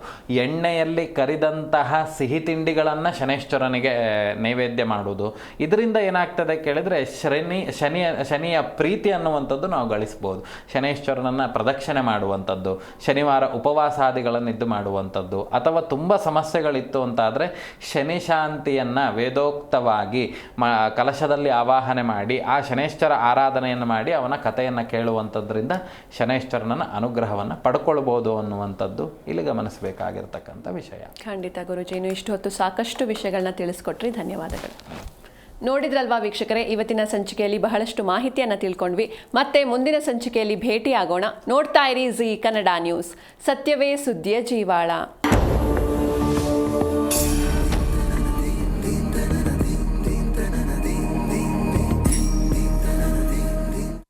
ಎಣ್ಣೆಯಲ್ಲಿ ಕರಿದಂತಹ ಸಿಹಿ ತಿಂಡಿಗಳನ್ನು ಶನೇಶ್ವರನಿಗೆ ನೈವೇದ್ಯ ಮಾಡುವುದು. ಇದರಿಂದ ಏನಾಗ್ತದೆ ಕೇಳಿದರೆ ಶನಿ ಶನಿಯ ಶನಿಯ ಪ್ರೀತಿ ಅನ್ನುವಂಥದ್ದು ನಾವು ಗಳಿಸ್ಬೋದು. ಶನೇಶ್ವರನನ್ನು ಪ್ರದಕ್ಷಿಣೆ ಮಾಡುವಂಥದ್ದು, ಶನಿವಾರ ಉಪವಾಸಾದಿಗಳನ್ನು ಇದ್ದು ಮಾಡುವಂಥದ್ದು ಅಥವಾ ತುಂಬ ಸಮಸ್ಯೆಗಳಿತ್ತು ಅಂತಾದರೆ ಶನಿ ಶಾಂತಿಯನ್ನು ವೇದೋಕ್ತವಾಗಿ ಮ, ಕಲಶದಲ್ಲಿ ಆವಾಹನೆ ಮಾಡಿ, ಆ ಶನೇಶ್ವರ ಆರಾಧನೆಯನ್ನು ಮಾಡಿ ಅವನ ಕಥೆಯನ್ನು ಕೇಳುವಂಥದ್ದರಿಂದ ಶನೇಶ್ವರನ ಅನುಗ್ರಹವನ್ನು ಪಡ್ಕೊಳ್ಬೋದು ಅನ್ನುವಂಥದ್ದು ಇಲ್ಲಿ ಗಮನಿಸಬೇಕಾಗಿರ್ತಕ್ಕಂಥ ವಿಷಯ. ಖಂಡಿತ ಗುರುಜಿ, ಇನ್ನು ಇಷ್ಟು ಹೊತ್ತು ಸಾಕಷ್ಟು ವಿಷಯಗಳನ್ನ ತಿಳಿಸ್ಕೊಟ್ರಿ. ಧನ್ಯವಾದಗಳು. ನೋಡಿದ್ರಲ್ವಾ ವೀಕ್ಷಕರೇ, ಇವತ್ತಿನ ಸಂಚಿಕೆಯಲ್ಲಿ ಬಹಳಷ್ಟು ಮಾಹಿತಿಯನ್ನು ತಿಳ್ಕೊಂಡ್ವಿ. ಮತ್ತೆ ಮುಂದಿನ ಸಂಚಿಕೆಯಲ್ಲಿ ಭೇಟಿಯಾಗೋಣ. ನೋಡ್ತಾ ಇರಿ ಜಿ ಕನ್ನಡ ನ್ಯೂಸ್. ಸತ್ಯವೇ ಸುದ್ದಿಯ ಜೀವಾಳ.